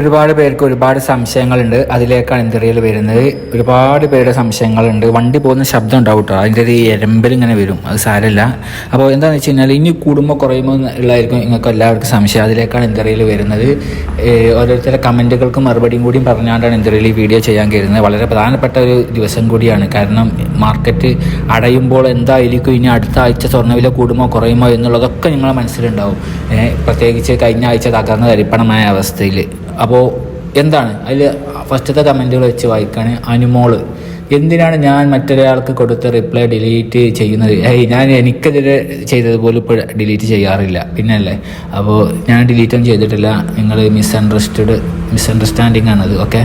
ഒരുപാട് പേർക്ക് ഒരുപാട് സംശയങ്ങളുണ്ട്. അതിലേക്കാണ് ഇന്ത്യയിൽ വരുന്നത്. ഒരുപാട് പേരുടെ സംശയങ്ങളുണ്ട്. വണ്ടി പോകുന്ന ശബ്ദം ഉണ്ടാവും കേട്ടോ അതിന്റെ ഒരു എരമ്പൽ ഇങ്ങനെ വരും. അത് സാരമില്ല. അപ്പോൾ എന്താണെന്ന് വെച്ച് കഴിഞ്ഞാൽ ഇനി കൂടുമ്പോൾ കുറയുമ്പോൾ ഉള്ളതായിരിക്കും നിങ്ങൾക്ക് എല്ലാവർക്കും സംശയം. അതിലേക്കാണ് ഇന്ത്യയിൽ വരുന്നത്. ഓരോരുത്തരുടെ കമന്റുകൾക്ക് മറുപടിയും കൂടിയും പറഞ്ഞുകൊണ്ടാണ് ഇന്ത്യയിൽ ഈ വീഡിയോ ചെയ്യാൻ കയറുന്നത്. വളരെ പ്രധാനപ്പെട്ട ഒരു ദിവസം കൂടിയാണ്. കാരണം മാർക്കറ്റ് അടയുമ്പോൾ എന്തായിരിക്കും? ഇനി അടുത്ത ആഴ്ച സ്വർണവില കൂടുമോ കുറയുമോ എന്നുള്ളതൊക്കെ നിങ്ങളുടെ മനസ്സിലുണ്ടാവും. പ്രത്യേകിച്ച് കഴിഞ്ഞ ആഴ്ച തകർന്ന തരിപ്പണമായ അവസ്ഥയിൽ. അപ്പോൾ എന്താണ്? അതിൽ ഫസ്റ്റത്തെ കമന്റുകൾ വെച്ച് വായിക്കുകയാണ് അനുമോൾ. എന്തിനാണ് ഞാൻ മറ്റൊരാൾക്ക് കൊടുത്ത റിപ്ലൈ ഡിലീറ്റ് ചെയ്യുന്നത്? ഏയ് ഞാൻ എനിക്കെതിരെ ചെയ്തതുപോലെ ഇപ്പോൾ ഡിലീറ്റ് ചെയ്യാറില്ല. പിന്നല്ലേ? അപ്പോൾ ഞാൻ ഡിലീറ്റ് ഒന്നും ചെയ്തിട്ടില്ല. നിങ്ങൾ മിസ്അണ്ടർസ്റ്റഡ് മിസ്അണ്ടർസ്റ്റാൻഡിങ് ആണത് ഓക്കെ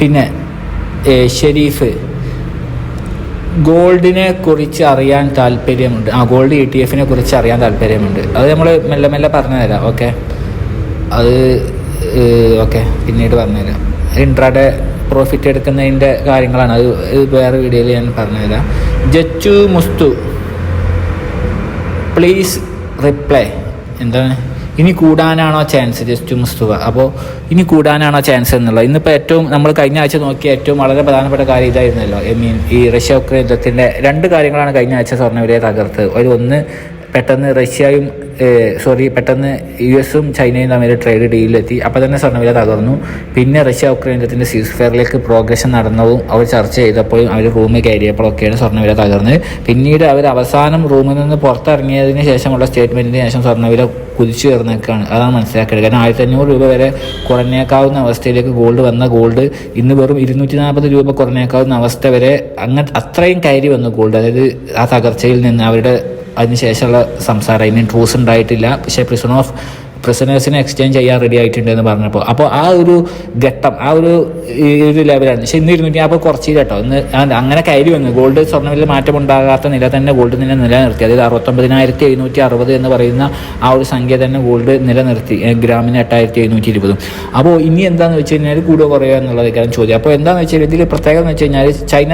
പിന്നെ ഷെരീഫ് ഗോൾഡിനെ കുറിച്ച് അറിയാൻ താല്പര്യമുണ്ട്. ആ ഗോൾഡ് ഇ ടി എഫിനെ കുറിച്ച് അറിയാൻ താല്പര്യമുണ്ട്. അത് നമ്മൾ മെല്ലെ മെല്ലെ പറഞ്ഞു തരാം ഓക്കെ അത് ഓക്കെ പിന്നീട് പറഞ്ഞുതരാം. ഇൻട്രാഡേ പ്രോഫിറ്റ് എടുക്കുന്നതിന്റെ കാര്യങ്ങളാണ്. അത് വേറെ വീഡിയോയിൽ ഞാൻ പറഞ്ഞുതരാം. ജച്ചു മുസ്തു പ്ലീസ് റിപ്ലൈ എന്താണ്? ഇനി കൂടാനാണോ ചാൻസ് ജസ്റ്റ് മുസ്തുവ? അപ്പോൾ ഇനി കൂടാനാണോ ചാൻസ് എന്നുള്ളത്. ഇന്നിപ്പോൾ ഏറ്റവും നമ്മൾ കഴിഞ്ഞ ആഴ്ച നോക്കിയ ഏറ്റവും വളരെ പ്രധാനപ്പെട്ട കാര്യം ഇതായിരുന്നല്ലോ. ഐ മീൻ ഈ റഷ്യ ഉക്രൈൻ യുദ്ധത്തിന്റെ രണ്ട് കാര്യങ്ങളാണ് കഴിഞ്ഞ ആഴ്ച സ്വർണവിലയെ തകർത്ത്. ഒരു ഒന്ന് പെട്ടെന്ന് റഷ്യയും സോറി പെട്ടെന്ന് യു എസും ചൈനയും തമ്മിൽ ട്രേഡ് ഡീലിലെത്തി അപ്പോൾ തന്നെ സ്വർണവില തകർന്നു. പിന്നെ റഷ്യ ഉക്രൈൻ യുദ്ധത്തിന്റെ സീസ് ഫെയറിലേക്ക് പ്രോഗ്രഷൻ നടന്നതും അവർ ചർച്ച ചെയ്തപ്പോഴും അവർ റൂമിൽ കയറിയപ്പോഴൊക്കെയാണ് സ്വർണവില തകർന്നത്. പിന്നീട് അവർ അവസാനം റൂമിൽ നിന്ന് പുറത്തിറങ്ങിയതിന് ശേഷമുള്ള സ്റ്റേറ്റ്മെന്റിന് ശേഷം സ്വർണവില കുതിച്ചു കയറുന്നൊക്കെയാണ് അതാണ് മനസ്സിലാക്കേണ്ടത്. കാരണം ആയിരത്തി അഞ്ഞൂറ് രൂപ വരെ കുറഞ്ഞേക്കാവുന്ന അവസ്ഥയിലേക്ക് ഗോൾഡ് വന്ന ഗോൾഡ് ഇന്ന് വെറും ഇരുന്നൂറ്റി നാൽപ്പത് രൂപ കുറഞ്ഞേക്കാവുന്ന അവസ്ഥ വരെ അങ്ങനെ അത്രയും കയറി വന്നു ഗോൾഡ് അതായത് ആ തകർച്ചയിൽ നിന്ന് അവരുടെ അതിനുശേഷമുള്ള സംസാരം. ഐ മീൻ ട്രൂസ് ഉണ്ടായിട്ടില്ല. പക്ഷേ പ്രിസൺ ഓഫ് പ്രിസണേഴ്സിനെ എക്സ്ചേഞ്ച് ചെയ്യാൻ റെഡി ആയിട്ടുണ്ട് എന്ന് പറഞ്ഞപ്പോൾ. അപ്പോൾ ആ ഒരു ഘട്ടം ആ ഒരു ഒരു ലെവലാണ് പക്ഷേ ഇന്ന് ഇരുന്നൂറ്റി അപ്പോൾ കുറച്ച് കേട്ടോ. ഇന്ന് അങ്ങനെ കയറി വന്നു. ഗോൾഡ് സ്വർണവില മാറ്റം ഉണ്ടാകാത്ത നില തന്നെ ഗോൾഡ് നില നിലനിർത്തി. അതായത് അറുപത്തൊമ്പതിനായിരത്തി എഴുന്നൂറ്റി അറുപത് എന്ന് പറയുന്ന ആ ഒരു സംഖ്യ തന്നെ ഗോൾഡ് നിലനിർത്തി. ഗ്രാമിന് എട്ടായിരത്തി എഴുന്നൂറ്റി ഇരുപതും. അപ്പോൾ ഇനി എന്താണെന്ന് വെച്ച് കഴിഞ്ഞാൽ കൂടുക കുറയുക എന്നുള്ളതൊക്കെയാണ് ചോദ്യം. അപ്പോൾ എന്താണെന്ന് വെച്ചാൽ ഇതിൽ പ്രത്യേകത എന്ന് വെച്ച് കഴിഞ്ഞാൽ ചൈന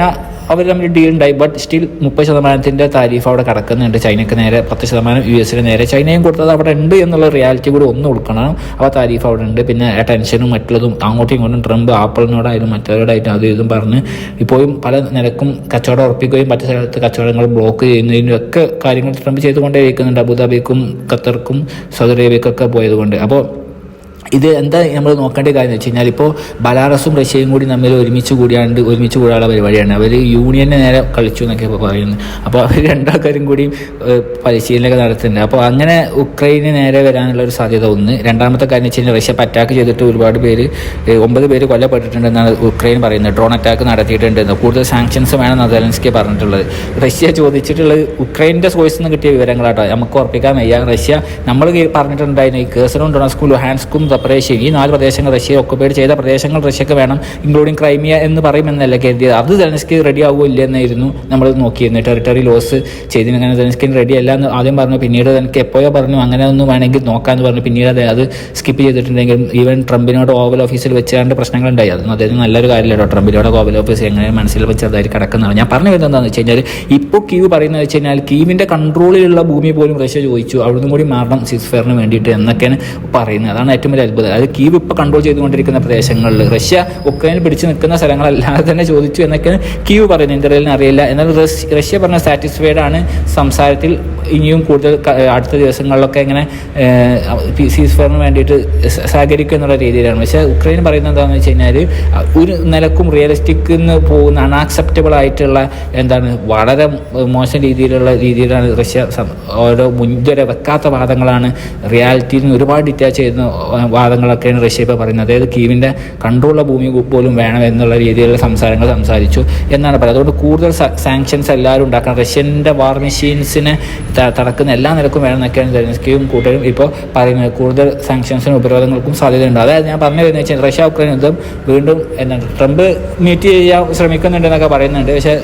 അവർ തമ്മിൽ ഡീൽ ഉണ്ടായി. ബട്ട് സ്റ്റിൽ മുപ്പത് ശതമാനത്തിന്റെ താരീഫ് അവിടെ കിടക്കുന്നുണ്ട്. ചൈനയ്ക്ക് നേരെ പത്ത് ശതമാനം യു എസിന് നേരെ. ചൈനയും കൊടുത്തത് അവിടെ ഉണ്ട് എന്നുള്ള റിയാലിറ്റി കൂടി ഒന്ന് കൊടുക്കണം. അപ്പോൾ താരീഫ് അവിടെ ഉണ്ട്. പിന്നെ ടെൻഷനും മറ്റുള്ളതും അങ്ങോട്ടും ഇങ്ങോട്ടും ട്രംപ് ആപ്പിളിനോടായാലും മറ്റവരോടായിട്ടും അതും ഇതും പറഞ്ഞ് ഇപ്പോഴും പല നിലക്കും കച്ചവടം ഉറപ്പിക്കുകയും മറ്റു സ്ഥലത്ത് കച്ചവടങ്ങൾ ബ്ലോക്ക് ചെയ്യുന്നതിനും ഒക്കെ കാര്യങ്ങൾ ട്രംപ് ചെയ്തുകൊണ്ടേ ഇരിക്കുന്നുണ്ട് അബുദാബിക്കും ഖത്തർക്കും സൗദി അറേബ്യക്കൊക്കെ പോയതുകൊണ്ട്. അപ്പോൾ ഇത് എന്താ നമ്മൾ നോക്കേണ്ട കാര്യം എന്ന് വെച്ച് കഴിഞ്ഞാൽ ഇപ്പോൾ ബലാറസും റഷ്യയും കൂടി തമ്മിൽ ഒരുമിച്ച് കൂടിയാണ്ട് ഒരുമിച്ച് കൂടാനുള്ള പരിപാടിയാണ്. അവർ യൂണിയനെ നേരെ കളിച്ചു എന്നൊക്കെ പറയുന്നത് അപ്പോൾ അവർ രണ്ടാൾക്കാരും കൂടി പരിശീലനമൊക്കെ നടത്തുന്നുണ്ട്. അപ്പോൾ അങ്ങനെ ഉക്രൈന് നേരെ വരാനുള്ള ഒരു സാധ്യത ഒന്ന്. രണ്ടാമത്തെ കാര്യം വെച്ച് കഴിഞ്ഞാൽ റഷ്യ അറ്റാക്ക് ചെയ്തിട്ട് ഒരുപാട് പേര് ഒമ്പത് പേര് കൊല്ലപ്പെട്ടിട്ടുണ്ടെന്നാണ് ഉക്രൈൻ പറയുന്നത്. ഡ്രോൺ അറ്റാക്ക് നടത്തിയിട്ടുണ്ടെന്ന്. കൂടുതൽ സാങ്ഷൻസ് വേണം നദലൻസ്കി പറഞ്ഞിട്ടുള്ളത്. റഷ്യ ചോദിച്ചിട്ടുള്ളത് ഉക്രൈന്റെ സോഴ്സിൽ നിന്ന് കിട്ടിയ വിവരങ്ങളാട്ടോ. നമുക്ക് ഉറപ്പിക്കാൻ വയ്യ. റഷ്യ നമ്മൾ പറഞ്ഞിട്ടുണ്ടായിരുന്നു ഈ കേസറും ഡൊണസ്കും ലുഹാൻസ്കും സപ്പറേഷൻ ഈ നാല് പ്രദേശങ്ങൾ റഷ്യ ഒക്കുപൈഡ് ചെയ്ത പ്രദേശങ്ങൾ റഷ്യക്ക് വേണം ഇൻക്ലൂഡിങ് ക്രൈമിയ എന്ന് പറയുമെന്നല്ല കരുതിയത്. അത് സെലൻസ്കി റെഡി ആവുമോ ഇല്ല എന്നായിരുന്നു നമ്മൾ നോക്കിയിരുന്നത്. ടെറിട്ടറി ലോസ് ചെയ്തിന് അങ്ങനെ സെലൻസ്കി റെഡി അല്ല എന്ന് ആദ്യം പറഞ്ഞു. പിന്നീട് എനിക്ക് എപ്പോഴോ പറഞ്ഞു അങ്ങനെ ഒന്നും വേണമെങ്കിൽ നോക്കാമെന്ന് പറഞ്ഞു. പിന്നീട് അത് അത് സ്കിപ്പ് ചെയ്തിട്ടുണ്ടെങ്കിലും ഈവൻ ട്രംപിനോട് ഓവൽ ഓഫീസിൽ വെച്ചാണ്ട് പ്രശ്നങ്ങളുണ്ടായി. അതൊന്നും അദ്ദേഹം നല്ലൊരു കാര്യമല്ലോ ട്രംപിനോട് ഓവൽ ഓഫീസ് എങ്ങനെ മനസ്സിൽ വെച്ച് അതായത് കിടക്കുന്നതാണ്. ഞാൻ പറഞ്ഞു വരുന്നത് എന്താണെന്ന് വെച്ച് കഴിഞ്ഞാൽ ഇപ്പോൾ കീവ് പറയുന്നത് വെച്ച് കഴിഞ്ഞാൽ കീവിന്റെ കൺട്രോളിലുള്ള ഭൂമി പോലും റഷ്യ ചോദിച്ചു. അവിടുന്ന് കൂടി മാറണം സിസ്ഫെയറിന് വേണ്ടിയിട്ട് എന്നൊക്കെയാണ് പറയുന്നത്. അതാണ് ഏറ്റവും വലിയ അത്ഭുതം. അതായത് കീവ് ഇപ്പോൾ കൺട്രോൾ ചെയ്തുകൊണ്ടിരിക്കുന്ന പ്രദേശങ്ങളിൽ റഷ്യ ഉക്രൈൻ പിടിച്ചു നിൽക്കുന്ന സ്ഥലങ്ങളല്ലാതെ തന്നെ ചോദിച്ചു എന്നൊക്കെ കീവ് പറയുന്നത്. ഇന്ത്യയിലിന് അറിയില്ല. എന്നാൽ റഷ്യ പറഞ്ഞ സാറ്റിസ്ഫൈഡ് ആണ് സംസാരത്തിൽ ഇനിയും കൂടുതൽ അടുത്ത ദിവസങ്ങളിലൊക്കെ ഇങ്ങനെ സീസ് ഫോറിന് വേണ്ടിയിട്ട് സഹകരിക്കുക സഹകരിക്കും എന്നുള്ള രീതിയിലാണ്. പക്ഷേ ഉക്രൈൻ പറയുന്നത് എന്താണെന്ന് വെച്ച് കഴിഞ്ഞാൽ ഒരു നിലക്കും റിയലിസ്റ്റിക് എന്ന് പോകുന്ന അൺആക്സെപ്റ്റബിൾ ആയിട്ടുള്ള എന്താണ് വളരെ മോശം രീതിയിലുള്ള രീതിയിലാണ് റഷ്യ ഓരോ മുൻകര വെക്കാത്ത വാദങ്ങളാണ് റിയാലിറ്റിയിൽ നിന്ന് ഒരുപാട് ഡിറ്റാച്ച് ചെയ്യുന്ന വാദങ്ങളൊക്കെയാണ് റഷ്യ ഇപ്പോൾ പറയുന്നത്. അതായത് കീവിന്റെ കൺട്രോളുള്ള ഭൂമി പോലും വേണം എന്നുള്ള രീതിയിലുള്ള സംസാരങ്ങൾ സംസാരിച്ചു എന്നാണ് പറയുന്നത്. അതുകൊണ്ട് കൂടുതൽ സാങ്ഷൻസ് എല്ലാവരും ഉണ്ടാക്കണം. റഷ്യന്റെ വാർ മെഷീൻസിനെ തടക്കുന്ന എല്ലാ നിരക്കും വേണം വേണമെന്നൊക്കെയാണ് ജെലൻസ്കിയും കൂട്ടരും ഇപ്പോൾ പറയുന്നത്. കൂടുതൽ സാങ്ഷൻസിനും ഉപരോധങ്ങൾക്കും സാധ്യതയുണ്ട്. അതായത് ഞാൻ പറഞ്ഞു വരുന്നത് വെച്ചാൽ റഷ്യ ഉക്രൈൻ യുദ്ധം വീണ്ടും എന്താണ് ട്രംപ് മീറ്റ് ചെയ്യാൻ ശ്രമിക്കുന്നുണ്ടെന്നൊക്കെ പറയുന്നുണ്ട്. പക്ഷേ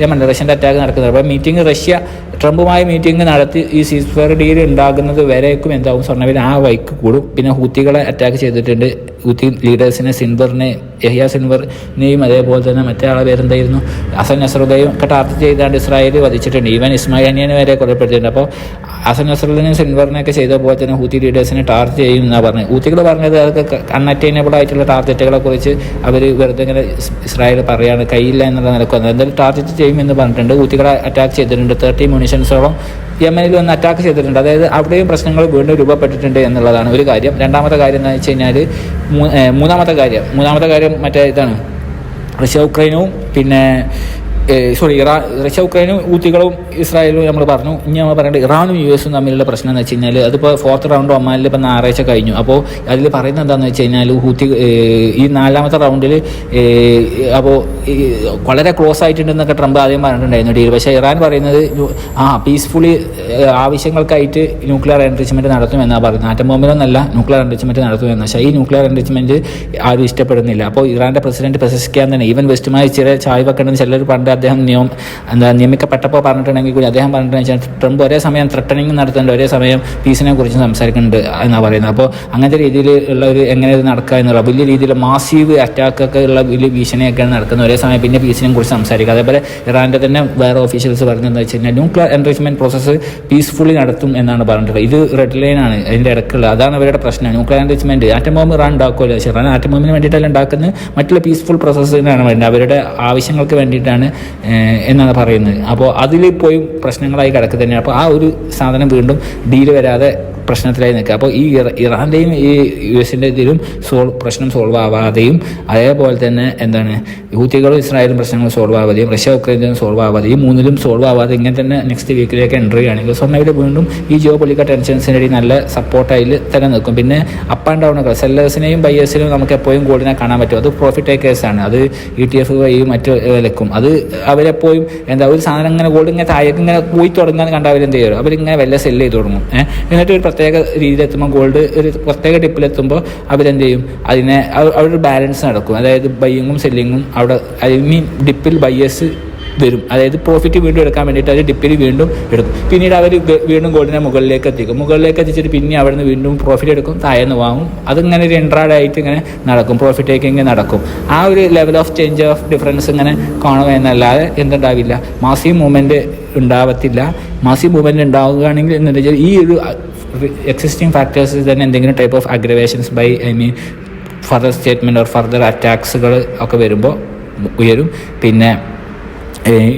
ഞാൻ പറഞ്ഞ റഷ്യന്റെ അറ്റാക്ക് നടക്കുന്നത് അപ്പോൾ മീറ്റിംഗ് റഷ്യ ട്രംപുമായി മീറ്റിംഗ് നടത്തി ഈ സീസ്ഫയർ ഡീൽ ഉണ്ടാകുന്നത് വരേക്കും എന്താവും സ്വർണവില ആ വൈക്ക് കൂടും. പിന്നെ ഹൂത്തികളെ അറ്റാക്ക് ചെയ്തിട്ടുണ്ട്. ഹൂത്തി ലീഡേഴ്സിനെ സിൻവറിനെ യഹിയ സിൻവറിനെയും അതേപോലെ തന്നെ മറ്റേ ആളെ പേരെന്തായിരുന്നു? അസൻ നസറുദയും ഒക്കെ ടാർഗറ്റ് ചെയ്താണ്ട് ഇസ്രായേൽ വധിച്ചിട്ടുണ്ട്. ഈവൻ ഇസ്മായിൽ വരെ കൊലപ്പെടുത്തിയിട്ടുണ്ട്. അപ്പോൾ അസൻ നസറുദ്ദീനും സിൻവറിനെയൊക്കെ ചെയ്ത പോലെ തന്നെ ഹൂത്തി ലീഡേഴ്സിനെ ടാർഗറ്റ് ചെയ്യും എന്നാണ് പറഞ്ഞത്. ഹൂത്തികൾ പറഞ്ഞത് അതൊക്കെ അൺഅറ്റൈനബിൾ ആയിട്ടുള്ള ടാർഗറ്റുകളെ കുറിച്ച് അവർ വെറുതെ ഇങ്ങനെ ഇസ്രായേൽ പറയാണ്. കയ്യില്ല എന്നുള്ള നിലക്കുന്നത് എന്തായാലും ടാർഗറ്റ് ചെയ്യും എന്ന് പറഞ്ഞിട്ടുണ്ട്. ഹൂത്തികളെ അറ്റാക്ക് ചെയ്തിട്ടുണ്ട്. തേർട്ടി മ്യൂണിഷൻസോളം യമനിൽ വന്ന് അറ്റാക്ക് ചെയ്തിട്ടുണ്ട്. അതായത് അവിടെയും പ്രശ്നങ്ങൾ വീണ്ടും രൂപപ്പെട്ടിട്ടുണ്ട് എന്നുള്ളതാണ് ഒരു കാര്യം. രണ്ടാമത്തെ കാര്യം എന്ന് വെച്ച് കഴിഞ്ഞാൽ മൂന്നാമത്തെ കാര്യം. മൂന്നാമത്തെ കാര്യം മറ്റേ ഇതാണ്. റഷ്യ ഉക്രൈനും പിന്നെ സോറി ഇറാൻ റഷ്യ ഉക്രൈനും ഊത്തികളും ഇസ്രായേലും നമ്മൾ പറഞ്ഞു. ഇനി നമ്മൾ പറയേണ്ടത് ഇറാനും യു എസും തമ്മിലുള്ള പ്രശ്നം എന്ന് വെച്ച് കഴിഞ്ഞാൽ അതിപ്പോൾ ഫോർത്ത് റൗണ്ട് ഒമാനിൽ ഇപ്പോൾ ഞായറാഴ്ച കഴിഞ്ഞു. അപ്പോൾ അതിൽ പറയുന്നത് എന്താണെന്ന് വെച്ച് കഴിഞ്ഞാൽ ഹൂത്തി ഈ നാലാമത്തെ റൗണ്ടിൽ അപ്പോൾ വളരെ ക്ലോസ് ആയിട്ടുണ്ടെന്നൊക്കെ ട്രംപ് ആദ്യം പറഞ്ഞിട്ടുണ്ടായിരുന്നു. ഡീൽ പക്ഷേ ഇറാൻ പറയുന്നത് ആ പീസ്ഫുള്ളി ആവശ്യങ്ങൾക്കായിട്ട് ന്യൂക്ലിയർ എൻറിച്ച്മെന്റ് നടത്തുമെന്നാണ് പറയുന്നത്. ആറ്റം ബോംബിലൊന്നല്ല ന്യൂക്ലിയർ എൻറിച്ച്മെന്റ് നടത്തുമെന്ന്. പക്ഷേ ഈ ന്യൂക്ലിയർ എൻറിച്ച്മെന്റ് ആരും ഇഷ്ടപ്പെടുന്നില്ല. അപ്പോൾ ഇറാന്റെ പ്രസിഡന്റ് പ്രശസിക്കാൻ തന്നെ ഈവൻ വെസ്റ്റുമായി ചില ചായ് വെക്കണമെന്ന് ചിലർ പണ്ട് അദ്ദേഹം നിയമം എന്താ നിയമിക്കപ്പെട്ടപ്പോൾ പറഞ്ഞിട്ടുണ്ടെങ്കിൽ കൂടി അദ്ദേഹം പറഞ്ഞിട്ടുണ്ടെന്ന് വെച്ചാൽ ട്രംപ് ഒരേ സമയം ത്രട്ടനിങ് നടത്തുന്നുണ്ട് ഒരേ സമയം പീസിനെ കുറിച്ച് സംസാരിക്കുന്നുണ്ട് എന്നാണ് പറയുന്നത്. അപ്പോൾ അങ്ങനത്തെ രീതിയിൽ ഉള്ള ഒരു എങ്ങനെ ഇത് നടക്കുക എന്നുള്ള വലിയ രീതിയിൽ മാസീവ് അറ്റാക്കൊക്കെ ഉള്ള വലിയ ഭീഷണിയൊക്കെയാണ് നടക്കുന്നത്. ഒരേ സമയം പിന്നെ പീസിനെ കുറിച്ച് സംസാരിക്കുക. അതേപോലെ ഇറാന്റെ തന്നെ വേറെ ഓഫീഷ്യൽസ് പറഞ്ഞതെന്ന് വെച്ച് കഴിഞ്ഞാൽ ന്യൂക്ലിയർ എൻറിച്ച്മെന്റ് പ്രോസസ്സ് പീസ്ഫുള്ളി നടത്തും എന്നാണ് പറഞ്ഞിട്ടുള്ളത്. ഇത് റെഡ് ലൈനാണ് അതിന്റെ ഇടയ്ക്കുള്ള അതാണ് അവരുടെ പ്രശ്നം. Nuclear enrichment atom bomb Iran ഉണ്ടാക്കുമല്ലോ. പക്ഷേ ഇറാൻ ആറ്റം ബോംബിന് വേണ്ടിയിട്ടല്ല ഉണ്ടാക്കുന്നത് മറ്റുള്ള പീസ്ഫുൾ പ്രോസസ്സിനാണ് വേണ്ടത്. അവരുടെ ആവശ്യങ്ങൾക്ക് വേണ്ടിയിട്ടാണ് എന്നാണ് പറയുന്നത്. അപ്പോൾ അതിൽ പോയി പ്രശ്നങ്ങളായി കിടക്കുക തന്നെയാണ് അപ്പോൾ ആ ഒരു സാധനം വീണ്ടും ഡീൽ വരാതെ പ്രശ്നത്തിലായി നിൽക്കുക. അപ്പോൾ ഈ ഇറ- ഇറാന്റെയും ഈ യു എസിന്റെ ഇതിലും സോൾവ് പ്രശ്നം സോൾവ് ആവാതെയും അതേപോലെ തന്നെ എന്താണ് ഹൂത്തികളും ഇസ്രായേലും പ്രശ്നങ്ങൾ സോൾവ് ആവാതെയും റഷ്യ ഉക്രൈനും സോൾവ് ആവാതെയും മൂന്നിലും സോൾവ് ആവാതെ ഇങ്ങനെ തന്നെ നെക്സ്റ്റ് വീക്കിലേക്ക് എന്റർ ചെയ്യുകയാണെങ്കിൽ സ്വർണയുടെ വീണ്ടും ഈ ജിയോ പൊളിക്ക ടെൻഷൻസിനിടയിൽ നല്ല സപ്പോർട്ടായി തന്നെ നിൽക്കും. പിന്നെ അപ്പ് ആൻഡ് ഡൗൺ സെല്ലേഴ്സിനെയും ബയ്യേഴ്സിനെയും നമുക്ക് എപ്പോഴും ഗോൾഡിനെ കാണാൻ പറ്റും. അത് പ്രോഫിറ്റ് ടേക്കേഴ്സാണ് അത് ഇ ടി എഫ് വഴിയും മറ്റു വിലക്കും അത് അവരെപ്പോഴും എന്താ ഒരു സാധനം ഇങ്ങനെ ഗോൾഡ് ഇങ്ങനെ താഴേക്ക് ഇങ്ങനെ പോയി തുടങ്ങാന്ന് കണ്ട അവരെന്ത് ചെയ്യും? അവരിങ്ങനെ വല്ല സെല്ല് ചെയ്ത് തുടങ്ങും. എന്നിട്ട് ഒരു പ്രത്യേക രീതിയിലെത്തുമ്പോൾ ഗോൾഡ് ഒരു പ്രത്യേക ടിപ്പിലെത്തുമ്പോൾ അവരെന്ത് ചെയ്യും? അതിനെ അവരുടെ ബാലൻസ് നടക്കും. അതായത് ബയ്യിങ്ങും സെല്ലിങ്ങും അവിടെ ഐ മീൻ ഡിപ്പിൽ ബയ്യേഴ്സ് വരും. അതായത് പ്രോഫിറ്റ് വീണ്ടും എടുക്കാൻ വേണ്ടിയിട്ട് അവർ ഡിപ്പിൽ വീണ്ടും എടുക്കും. പിന്നീട് അവർ വീണ്ടും ഗോൾഡിനെ മുകളിലേക്ക് എത്തിക്കും. മുകളിലേക്ക് എത്തിച്ചിട്ട് പിന്നെ അവിടെ നിന്ന് വീണ്ടും പ്രോഫിറ്റ് എടുക്കും താഴേന്ന് വാങ്ങും. അതിങ്ങനെ ഒരു എൻട്രാഡായിട്ട് ഇങ്ങനെ നടക്കും. പ്രോഫിറ്റ് ടേക്കിങ് നടക്കും. ആ ഒരു level of change of difference ഇങ്ങനെ കാണുക എന്നല്ലാതെ എന്തുണ്ടാവില്ല. മാസീവ് മൂവ്മെന്റ് ഉണ്ടാവത്തില്ല. മാസീവ് മൂവ്മെന്റ് ഉണ്ടാവുകയാണെങ്കിൽ എന്താണെന്ന് വെച്ചാൽ ഈ ഒരു എക്സിസ്റ്റിംഗ് ഫാക്ടേഴ്സ് തന്നെ എന്തെങ്കിലും type of aggravations by I mean further statement or further അറ്റാക്സുകൾ ഒക്കെ വരുമ്പോൾ ഉയരും. പിന്നെ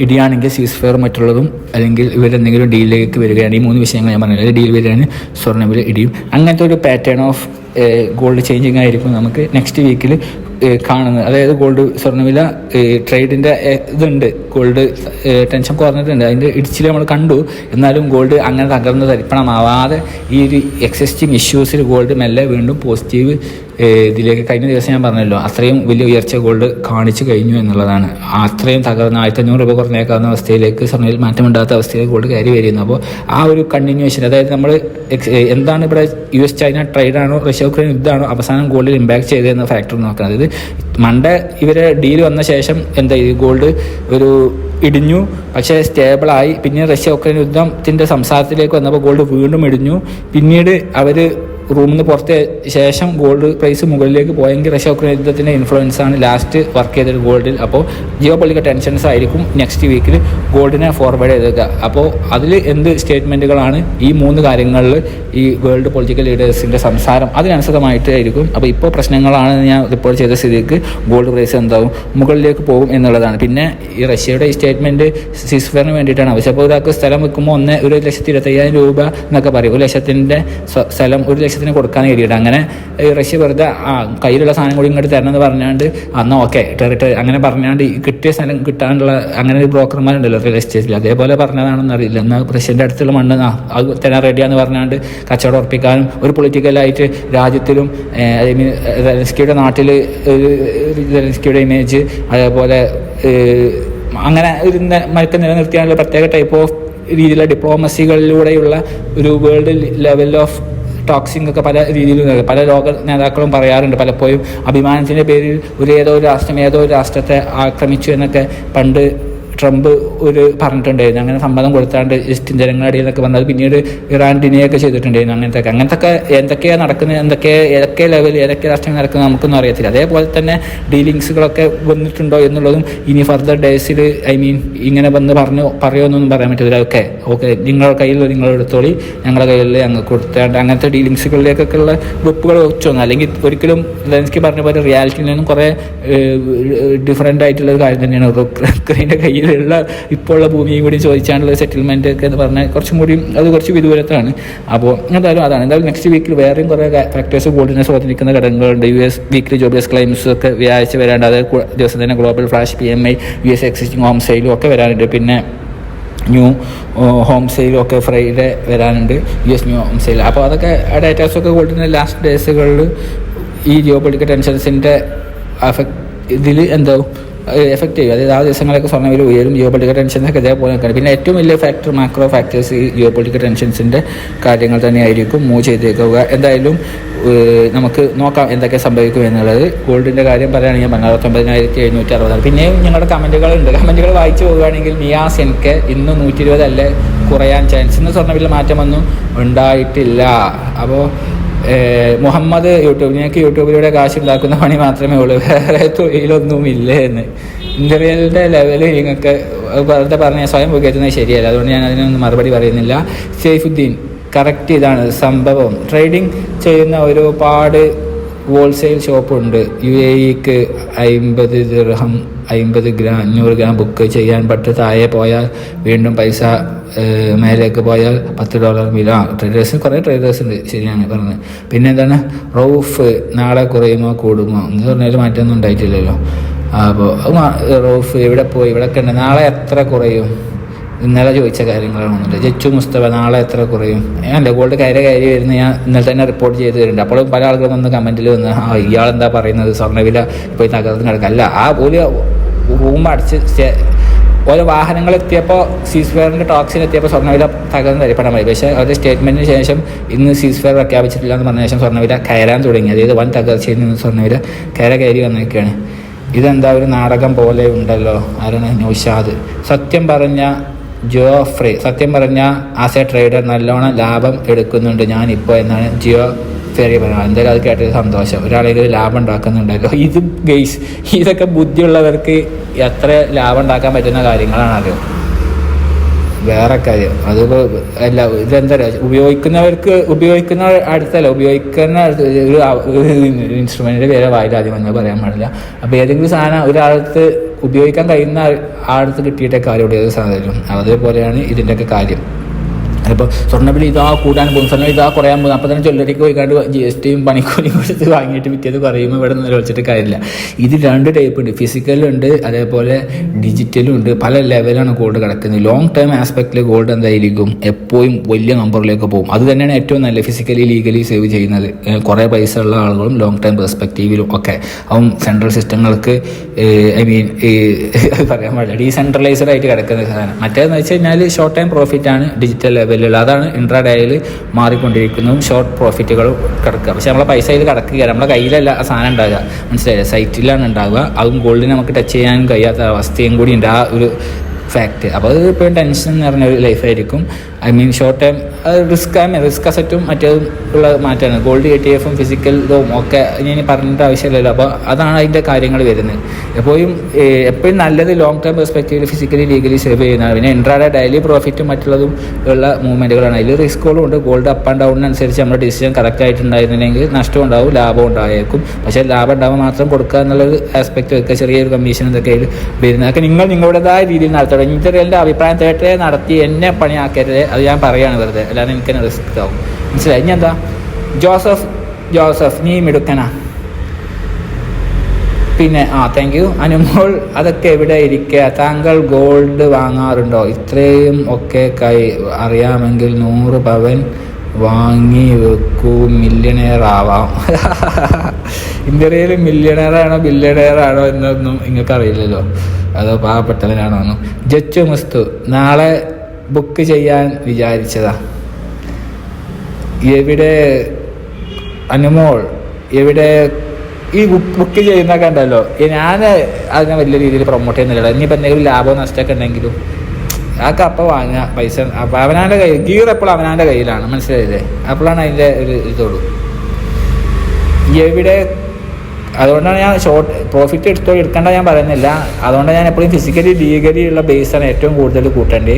ഇടിയാണെങ്കിൽ സീസ് ഫെയർ മറ്റുള്ളതും അല്ലെങ്കിൽ ഇവരെന്തെങ്കിലും ഡീലിലേക്ക് വരികയാണ്. ഈ മൂന്ന് വിഷയങ്ങൾ ഞാൻ പറഞ്ഞത് ഡീൽ വരികയാണ് സ്വർണവില ഇടിയും. അങ്ങനത്തെ ഒരു പാറ്റേൺ ഓഫ് ഗോൾഡ് ചേഞ്ചിങ് ആയിരിക്കും നമുക്ക് നെക്സ്റ്റ് വീക്കിൽ കാണുന്നത്. അതായത് ഗോൾഡ് സ്വർണവില ട്രേഡിന്റെ ഇതുണ്ട്. ഗോൾഡ് ടെൻഷൻ കുറഞ്ഞിട്ടുണ്ട്. അതിന്റെ ഇടിച്ചിൽ നമ്മൾ കണ്ടു. എന്നാലും ഗോൾഡ് അങ്ങനെ തകർന്ന് തരിപ്പണമാവാതെ ഈ ഒരു എക്സിസ്റ്റിംഗ് ഇഷ്യൂസിൽ ഗോൾഡ് മെല്ലെ വീണ്ടും പോസിറ്റീവ് ഇതിലേക്ക് കഴിഞ്ഞ ദിവസം ഞാൻ പറഞ്ഞല്ലോ അത്രയും വലിയ ഉയർച്ച ഗോൾഡ് കാണിച്ചു കഴിഞ്ഞു എന്നുള്ളതാണ്. അത്രയും തകർന്ന ആയിരത്തി അഞ്ഞൂറ് രൂപ കുറഞ്ഞേക്കാവുന്ന അവസ്ഥയിലേക്ക് സ്വർണയിൽ മാറ്റമുണ്ടാത്ത അവസ്ഥയിലേക്ക് ഗോൾഡ് കയറി വരുന്നു. അപ്പോൾ ആ ഒരു കണ്ടിന്യൂഷൻ അതായത് നമ്മൾ എന്താണ് ഇവിടെ യു എസ് ചൈന ട്രേഡാണോ റഷ്യ ഉക്രൈൻ യുദ്ധമാണോ അവസാനം ഗോൾഡിൽ ഇമ്പാക്ട് ചെയ്തതെന്ന ഫാക്ടർ നോക്കുന്നത് അതായത് മണ്ട ഇവരെ ഡീൽ വന്ന ശേഷം എന്താ ഗോൾഡ് ഒരു ഇടിഞ്ഞു പക്ഷേ സ്റ്റേബിളായി പിന്നെ റഷ്യ ഉക്രൈൻ യുദ്ധത്തിന്റെ സംസാരത്തിലേക്ക് വന്നപ്പോൾ ഗോൾഡ് വീണ്ടും ഇടിഞ്ഞു. പിന്നീട് അവർ റൂമിൽ നിന്ന് പുറത്തെ ശേഷം ഗോൾഡ് പ്രൈസ് മുകളിലേക്ക് പോയെങ്കിൽ റഷ്യ ഉക്രൈൻ യുദ്ധത്തിന്റെ ഇൻഫ്ലുവൻസ് ആണ് ലാസ്റ്റ് വർക്ക് ചെയ്തത് ഗോൾഡിൽ അപ്പോൾ ജിയോ പൊളിറ്റിക്കൽ ടെൻഷൻസ് ആയിരിക്കും നെക്സ്റ്റ് വീക്കിൽ ഗോൾഡിനെ ഫോർവേഡ് ചെയ്തത്. അപ്പോൾ അതിൽ എന്ത് സ്റ്റേറ്റ്മെന്റുകളാണ് ഈ മൂന്ന് കാര്യങ്ങളിൽ ഈ വേൾഡ് പൊളിറ്റിക്കൽ ലീഡേഴ്സിന്റെ സംസാരം? അതിനനുസൃതമായിട്ടായിരിക്കും അപ്പോൾ ഇപ്പോൾ പ്രശ്നങ്ങളാണ് ഞാൻ റിപ്പോർട്ട് ചെയ്ത സ്ഥിതിക്ക് ഗോൾഡ് പ്രൈസ് എന്താവും മുകളിലേക്ക് പോകും എന്നുള്ളതാണ്. പിന്നെ ഈ റഷ്യയുടെ ഈ സ്റ്റേറ്റ്മെന്റ് സിസ്ഫറിന് വേണ്ടിയിട്ടാണ്. ആവശ്യം അപ്പോൾ ഒരാൾക്ക് സ്ഥലം വെക്കുമ്പോൾ ഒന്ന് ഒരു ലക്ഷത്തി ഇരുപത്തയ്യായിരം രൂപ എന്നൊക്കെ പറയും. ഒരു ലക്ഷത്തിന്റെ സ്ഥലം ഒരു ലക്ഷത്തിന് കൊടുക്കാൻ കരുതിയിട്ട് അങ്ങനെ റഷ്യ വെറുതെ ആ കയ്യിലുള്ള സാധനം കൂടി ഇങ്ങോട്ട് തരണമെന്ന് പറഞ്ഞാണ്ട് അന്ന് ഓക്കെ ടെറിട്ടറി അങ്ങനെ പറഞ്ഞാണ്ട് കിട്ടിയ സ്ഥലം കിട്ടാനുള്ള അങ്ങനെ ഒരു ബ്രോക്കർമാരുണ്ടല്ലോ റിയൽ എസ്റ്റേറ്റിൽ അതേപോലെ പറഞ്ഞതാണെന്ന് അറിയില്ല. എന്നാൽ റഷ്യന്റെ അടുത്തുള്ള മണ്ണ് അത് തരാൻ റെഡിയാന്ന് പറഞ്ഞാണ്ട് കച്ചവടം ഉറപ്പിക്കാനും ഒരു പൊളിറ്റിക്കലായിട്ട് രാജ്യത്തിലും ഐ മീൻ സെലൻസ്കിയുടെ നാട്ടിൽ സെലൻസ്കിയുടെ ഇമേജ് അതേപോലെ അങ്ങനെ ഒരു മയക്കം നിലനിർത്തിയാനുള്ള പ്രത്യേക ടൈപ്പ് ഓഫ് രീതിയിലുള്ള ഡിപ്ലോമസികളിലൂടെയുള്ള ഒരു വേൾഡ് ലെവൽ ഓഫ് ടോക്സിംഗ് ഒക്കെ പല രീതിയിലും പല ലോക നേതാക്കളും പറയാറുണ്ട്. പലപ്പോഴും അഭിമാനത്തിന്റെ പേരിൽ ഒരു ഏതോ ഒരു രാഷ്ട്രം ഏതോ ഒരു രാഷ്ട്രത്തെ ആക്രമിച്ചു എന്നൊക്കെ പണ്ട് ട്രംപ് ഒരു പറഞ്ഞിട്ടുണ്ടായിരുന്നു. അങ്ങനെ സമ്മതം കൊടുത്താണ്ട് ജസ്റ്റിൻ ജനങ്ങളുടെ വന്നത്. പിന്നീട് ഇറാൻ ഡിനെയൊക്കെ ചെയ്തിട്ടുണ്ടായിരുന്നു അങ്ങനത്തെ അങ്ങനത്തെ എന്തൊക്കെയാണ് നടക്കുന്നത്? എന്തൊക്കെ ഏതൊക്കെ ലെവൽ ഏതൊക്കെ രാഷ്ട്രങ്ങൾ നടക്കുന്നത് നമുക്കൊന്നും അറിയത്തില്ല. അതേപോലെ തന്നെ ഡീലിങ്സുകളൊക്കെ വന്നിട്ടുണ്ടോ എന്നുള്ളതും ഇനി ഫർദർ ഡേയ്സിൽ ഐ മീൻ ഇങ്ങനെ വന്ന് പറഞ്ഞു പറയുമെന്നൊന്നും പറയാൻ പറ്റില്ല ഓക്കെ ഓക്കെ നിങ്ങളുടെ കയ്യിൽ നിങ്ങൾ എടുത്തോളി. ഞങ്ങളുടെ കയ്യിൽ ഞങ്ങൾ കൊടുത്താണ്ട് അങ്ങനത്തെ ഡീലിങ്സുകളിലേക്കൊക്കെ ഉള്ള വെപ്പുകൾ വെച്ചൊന്നും അല്ലെങ്കിൽ ഒരിക്കലും ലെൻസ്കി പറഞ്ഞ പോലെ റിയാലിറ്റിയിൽ നിന്നും കുറേ ഡിഫറെന്റ് ആയിട്ടുള്ള ഒരു കാര്യം തന്നെയാണ്. ഉക്രൈന്റെ കയ്യിലുള്ള ഉള്ള ഭൂമിയും കൂടി ചോദിച്ചാണ്ടുള്ള സെറ്റിൽമെന്റ് ഒക്കെ എന്ന് പറഞ്ഞാൽ കുറച്ചും കൂടി അത് കുറച്ച് വിദൂരത്താണ്. അപ്പോൾ എന്തായാലും അതാണ്. എന്തായാലും നെക്സ്റ്റ് വീക്കിൽ വേറെയും കുറേ ഫാക്ടേഴ്സ് ഗോൾഡിനെ സ്വാധീനിക്കുന്ന ഘടകങ്ങളുണ്ട്. U S weekly jobless claims ഒക്കെ വ്യാഴ്ച വരാണ്ട്. അത് ദിവസം തന്നെ global flash P M I U S existing home സെയിലും ഒക്കെ വരാനുണ്ട്. പിന്നെ ന്യൂ ഹോം സെയിലും ഒക്കെ ഫ്രൈഡേ വരാനുണ്ട്. U S new home sale അപ്പോൾ അതൊക്കെ ആ ഡേറ്റാസൊക്കെ ഗോൾഡിന്റെ ലാസ്റ്റ് ഡേയ്സുകളിൽ ഈ ജിയോ പൊളിറ്റിക്കൽ ടെൻഷൻസിന്റെ അഫക്ട് ഇതിൽ എന്താവും? എഫക്ട് ചെയ്യും അതായത് ആ ദിവസങ്ങളൊക്കെ സ്വർണവില ഉയരും ജിയോ പൊളിറ്റിക്കൽ ടെൻഷൻസൊക്കെ ഇതേപോലെ നിൽക്കണം. പിന്നെ ഏറ്റവും വലിയ ഫാക്ടർ മാക്രോ ഫാക്ടേഴ്സ് ഈ ജിയോ പൊളിറ്റിക്കൽ ടെൻഷൻസിന്റെ കാര്യങ്ങൾ തന്നെയായിരിക്കും മൂവ് ചെയ്തേക്കുക. എന്തായാലും നമുക്ക് നോക്കാം എന്തൊക്കെ സംഭവിക്കും എന്നുള്ളത്. ഗോൾഡിന്റെ കാര്യം പറയുകയാണെങ്കിൽ പതിനായിരത്തി എഴുന്നൂറ്റി അറുപതാണ് പിന്നെയും ഞങ്ങളുടെ കമന്റുകളുണ്ട്. കമന്റുകൾ വായിച്ചു പോവുകയാണെങ്കിൽ നിയാസ് എനിക്ക് ഇന്ന് നൂറ്റി ഇരുപതല്ലേ കുറയാൻ ചാൻസ് ഇന്ന് സ്വർണവില മാറ്റമൊന്നും ഉണ്ടായിട്ടില്ല. അപ്പോൾ മുഹമ്മദ് യൂട്യൂബ് ഞങ്ങൾക്ക് യൂട്യൂബിലൂടെ കാശ് ഉണ്ടാക്കുന്ന പണി മാത്രമേ ഉള്ളൂ. വേറെ തൊഴിലൊന്നും ഇല്ല എന്ന്. ഇന്റർവ്യൂവിന്റെ ലെവൽ നിങ്ങൾക്ക് വെറുതെ പറഞ്ഞ സ്വയം പുകയറ്റുന്നത് ശരിയല്ല. അതുകൊണ്ട് ഞാൻ അതിനൊന്നും മറുപടി പറയുന്നില്ല. സെയ്ഫുദ്ദീൻ കറക്റ്റ് ഇതാണ് സംഭവം. ട്രേഡിംഗ് ചെയ്യുന്ന ഒരുപാട് ഹോൾസെയിൽ ഷോപ്പുണ്ട് യു എ ഇക്ക് അമ്പത് ദിർഹം അമ്പത് ഗ്രാം അഞ്ഞൂറ് ഗ്രാം ബുക്ക് ചെയ്യാൻ പറ്റ താഴെ പോയാൽ വീണ്ടും പൈസ മേലേക്ക് പോയാൽ പത്ത് ഡോളർ വില ട്രേഡേഴ്സ് കുറേ ട്രേഡേഴ്സ് ഉണ്ട് ശരിയാണ് പറഞ്ഞത്. പിന്നെ എന്താണ്? റൗഫ് നാളെ കുറയുമോ കൂടുമോ? എന്ന് പറഞ്ഞാൽ മാറ്റമൊന്നും ഉണ്ടായിട്ടില്ലല്ലോ. അപ്പോൾ റൂഫ് എവിടെ പോയി ഇവിടെ കണ്ട് നാളെ എത്ര കുറയും? ഇന്നലെ ചോദിച്ച കാര്യങ്ങളാണെന്നുണ്ട്. ജച്ചു മുസ്തഫ നാളെ എത്ര കുറയും? അല്ല ഗോൾഡ് കയറി കയറി വരുന്ന ഞാൻ ഇന്നലെ തന്നെ റിപ്പോർട്ട് ചെയ്ത് തരുന്നുണ്ട്. അപ്പോഴും പല ആളുകളും വന്ന് കമന്റിൽ വന്ന് ആ ഇയാൾ എന്താ പറയുന്നത്? സ്വർണവില ഇപ്പോൾ ഈ തകർന്ന് കിടക്കുക അല്ല ആ പോലും റൂം അടിച്ച് ഓരോ വാഹനങ്ങൾ എത്തിയപ്പോൾ സീസ് ഫെയറിന്റെ എത്തിയപ്പോൾ സ്വർണവില തകർന്ന് തരിപ്പെടാൻ മതി പക്ഷേ അവരുടെ സ്റ്റേറ്റ്മെന്റിന് ശേഷം ഇന്ന് സീസ് ഫെയർ പ്രഖ്യാപിച്ചിട്ടില്ല എന്ന് പറഞ്ഞ ശേഷം സ്വർണവില കയറാൻ തുടങ്ങി. അതായത് വൻ തകർച്ചയിൽ നിന്ന് സ്വർണവില കയറ കയറി വന്നിരിക്കുകയാണ് ഇതെന്താ ഒരു നാടകം പോലെ ഉണ്ടല്ലോ? ആരാണ്? നൗഷാദ്. സത്യം പറഞ്ഞ ജോഫ്രി സത്യം പറഞ്ഞാൽ ആസ് എ ട്രേഡർ നല്ലോണം ലാഭം എടുക്കുന്നുണ്ട് ഞാനിപ്പോൾ എന്നാണ് ജിയോ ഫെറി പറയുന്നത് എന്തായാലും അത് കേട്ടത് സന്തോഷം. ഒരാളെങ്കിലും ലാഭം ഉണ്ടാക്കുന്നുണ്ടല്ലോ. ഇത് ഗെയ്സ് ഇതൊക്കെ ബുദ്ധിയുള്ളവർക്ക് എത്ര ലാഭം ഉണ്ടാക്കാൻ പറ്റുന്ന കാര്യങ്ങളാണല്ലോ വേറെ കാര്യം. അതിപ്പോൾ അല്ല ഇതെന്താ ഉപയോഗിക്കുന്നവർക്ക് ഉപയോഗിക്കുന്ന അടുത്തല്ല ഉപയോഗിക്കുന്ന ഒരു ഇൻസ്ട്രുമെന്റിന്റെ പേരെ വായിലാദ്യം വന്നാൽ പറയാൻ പാടില്ല. അപ്പോൾ ഏതെങ്കിലും സാധനം ഒരാൾക്ക് ഉപയോഗിക്കാൻ കഴിയുന്ന ആളത്ത് കിട്ടിയിട്ടേ കാര്യം സാധനം അതേപോലെയാണ് ഇതിന്റെയൊക്കെ കാര്യം. അപ്പോൾ സ്വർണവില ഇതാ കൂടാൻ പോകും സ്വർണം ഇതാ കുറയാൻ പോകും അപ്പോൾ തന്നെ ജ്വല്ലറിക്ക് പോയിക്കാണ്ട് ജി എസ് ടിയും പണിക്കൂലിയും കൊടുത്ത് വാങ്ങിയിട്ട് വിറ്റത് കുറയുമ്പോൾ ഇവിടെ നിന്ന് വെച്ചിട്ട് കാര്യമില്ല. ഇത് രണ്ട് ടൈപ്പ് ഉണ്ട്. ഫിസിക്കലുണ്ട് അതേപോലെ ഡിജിറ്റലും ഉണ്ട്. പല ലെവലാണ് ഗോൾഡ് കിടക്കുന്നത്. ലോങ് ടേം ആസ്പെക്റ്റിൽ ഗോൾഡ് എന്തായിരിക്കും? എപ്പോഴും വലിയ നമ്പറിലേക്ക് പോകും. അത് തന്നെയാണ് ഏറ്റവും നല്ല ഫിസിക്കലി ലീഗലി സേവ് ചെയ്യുന്നത്. കുറേ പൈസ ഉള്ള ആളുകളും ലോങ് ടേം പെർസ്പെക്റ്റീവിലും ഒക്കെ. അപ്പം സെൻട്രൽ സിസ്റ്റങ്ങൾക്ക് ഐ മീൻ പറയാൻ പാടില്ല. ഡീസെൻട്രലൈസ്ഡ് ആയിട്ട് കിടക്കുന്ന സാധനം. മറ്റേതെന്ന് വെച്ച് കഴിഞ്ഞാൽ ഷോർട്ട് ടൈം പ്രോഫിറ്റ് ആണ്. ഡിജിറ്റൽ ലെവലിൽ അതാണ് ഇൻട്രാഡേയിൽ മാറിക്കൊണ്ടിരിക്കുന്നതും ഷോർട്ട് പ്രോഫിറ്റുകൾ കിടക്കുക. പക്ഷേ നമ്മളെ പൈസ ഇത് കിടക്കുകയാണ് നമ്മുടെ കയ്യിലല്ല ആ സാധനം ഉണ്ടാകുക മനസ്സിലായില്ല? സൈറ്റിലാണ് ഉണ്ടാകുക അതും ഗോൾഡിന് നമുക്ക് ടച്ച് ചെയ്യാനും കഴിയാത്ത അവസ്ഥയും കൂടി ഉണ്ട്. ആ ഒരു ഫാക്റ്റ് അപ്പോൾ അത് ഇപ്പോഴും ടെൻഷൻ എന്ന് പറഞ്ഞ ഒരു ലൈഫായിരിക്കും ഐ മീൻ ഷോർട്ട് ടൈം അത് റിസ്ക് ആണ്. റിസ്ക് അസറ്റും മറ്റേതും ഉള്ള മാറ്റമാണ് ഗോൾഡ് എ ടി എഫും ഫിസിക്കൽ ഇതും ഒക്കെ ഇനി പറഞ്ഞിട്ട് ആവശ്യമില്ലല്ലോ. അപ്പോൾ അതാണ് അതിന്റെ കാര്യങ്ങൾ വരുന്നത്. എപ്പോഴും എപ്പോഴും നല്ലത് ലോങ് ടേം പെർസ്പെക്റ്റീവിൽ ഫിസിക്കലി ലീഗലി സേവ് ചെയ്യുന്നതാണ് പിന്നെ ഇൻട്രാഡേ ഡെയിലി പ്രോഫിറ്റും മറ്റുള്ളതും ഉള്ള മൂവ്മെന്റുകളാണ് അതിൽ റിസ്ക്കുകളും ഉണ്ട്. ഗോൾഡ് അപ്പ് ആൻഡ് ഡൗൺ അനുസരിച്ച് നമ്മുടെ ഡിസിഷൻ കറക്റ്റ് ആയിട്ടുണ്ടായിരുന്നില്ലെങ്കിൽ നഷ്ടം ഉണ്ടാവും ലാഭം ഉണ്ടായേക്കും. പക്ഷേ ലാഭം ഉണ്ടാവുമ്പോൾ മാത്രം കൊടുക്കുക എന്നുള്ളൊരു ആസ്പെക്റ്റ് വെക്കുക ചെറിയൊരു കമ്മീഷൻ ഇതൊക്കെ വരുന്നത്. അതൊക്കെ നിങ്ങൾ നിങ്ങളുടേതായ രീതിയിൽ നടത്തണം. എന്റെ അഭിപ്രായം തേട്ടേ നടത്തി എന്നെ പണിയാക്കരുത്. അത് ഞാൻ പറയാണ് വെറുതെ. അല്ലാതെ എനിക്ക് തന്നെ റിസ്ക് ആവും. മനസ്സിലായി? ഇനി എന്താ? ജോസഫ് ജോസഫ് നീ മിടുക്കനാ. പിന്നെ ആ താങ്ക് യു അനുമോൾ അതൊക്കെ എവിടെ ഇരിക്കുക താങ്കൾ ഗോൾഡ് വാങ്ങാറുണ്ടോ? ഇത്രയും ഒക്കെ കൈ അറിയാമെങ്കിൽ നൂറ് പവൻ വാങ്ങി വെക്കൂ മില്യണയർ ആവാം. ഇന്ത്യയിൽ മില്യണയർ ആണോ ബില്യണയർ എന്നൊന്നും നിങ്ങൾക്കറിയില്ലല്ലോ അതോ പാവപ്പെട്ടവനാണോ എന്നും ജച്ചു മസ്തു നാളെ ബുക്ക് ചെയ്യാൻ വിചാരിച്ചതാ. എവിടെ അനുമോൾ എവിടെ ഈ ബുക്ക് ബുക്ക് ചെയ്യുന്നൊക്കെ ഉണ്ടല്ലോ ഞാൻ അതിനെ വലിയ രീതിയിൽ പ്രൊമോട്ട് ചെയ്യുന്നില്ല ഇനിയിപ്പോൾ എന്തെങ്കിലും ലാഭമോ നഷ്ടമൊക്കെ ഉണ്ടെങ്കിലും ആ കപ്പ വാങ്ങുക. പൈസ അപ്പം അവനാന്റെ കയ്യിൽ ഗീർ എപ്പോഴും അവനാന്റെ കയ്യിലാണ്. മനസ്സിലായില്ലേ? അപ്പോഴാണ് അതിന്റെ ഒരു ഇതുള്ളൂ എവിടെ അതുകൊണ്ടാണ് ഞാൻ ഷോർട്ട് പ്രോഫിറ്റ് എടുത്തോ എടുക്കേണ്ട ഞാൻ പറയുന്നില്ല. അതുകൊണ്ട് ഞാൻ എപ്പോഴും ഫിസിക്കലി ലീഗലി ഉള്ള ബേസാണ് ഏറ്റവും കൂടുതൽ കൂട്ടേണ്ടത്.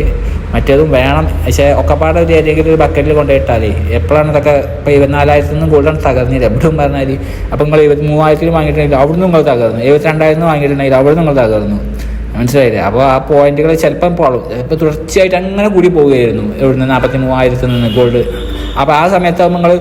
മറ്റേതും വേണം. പക്ഷേ ഒക്കെപ്പാടെ ഒരു ഏതെങ്കിലും ഒരു ബക്കറ്റിൽ കൊണ്ടുപോയിട്ടാലേ എപ്പോഴാണ് ഇതൊക്കെ ഇപ്പോൾ ഇരുപത്തിനാലായിരത്തിൽ നിന്നും കൂടുതൽ തകർന്നില്ല എവിടെയും പറഞ്ഞാൽ അപ്പം നിങ്ങൾ ഇരുപത്തി മൂവായിരത്തിൽ വാങ്ങിയിട്ടുണ്ടെങ്കിൽ അവിടുന്ന് നിങ്ങൾ തകർന്നു. എഴുപത്തിരണ്ടായിരത്തിന് വാങ്ങിയിട്ടുണ്ടെങ്കിൽ അവിടെ നിങ്ങൾ തകർന്നു. മനസ്സിലായില്ലേ? അപ്പോൾ ആ പോയിന്റുകൾ ചിലപ്പം പോളും. ഇപ്പം തുടർച്ചയായിട്ട് അങ്ങനെ കൂടി പോവുകയായിരുന്നു. ഇവിടുന്ന് നാൽപ്പത്തി മൂവായിരത്തിൽ നിന്ന് ഗോൾഡ് അപ്പോൾ ആ സമയത്ത് നിങ്ങൾ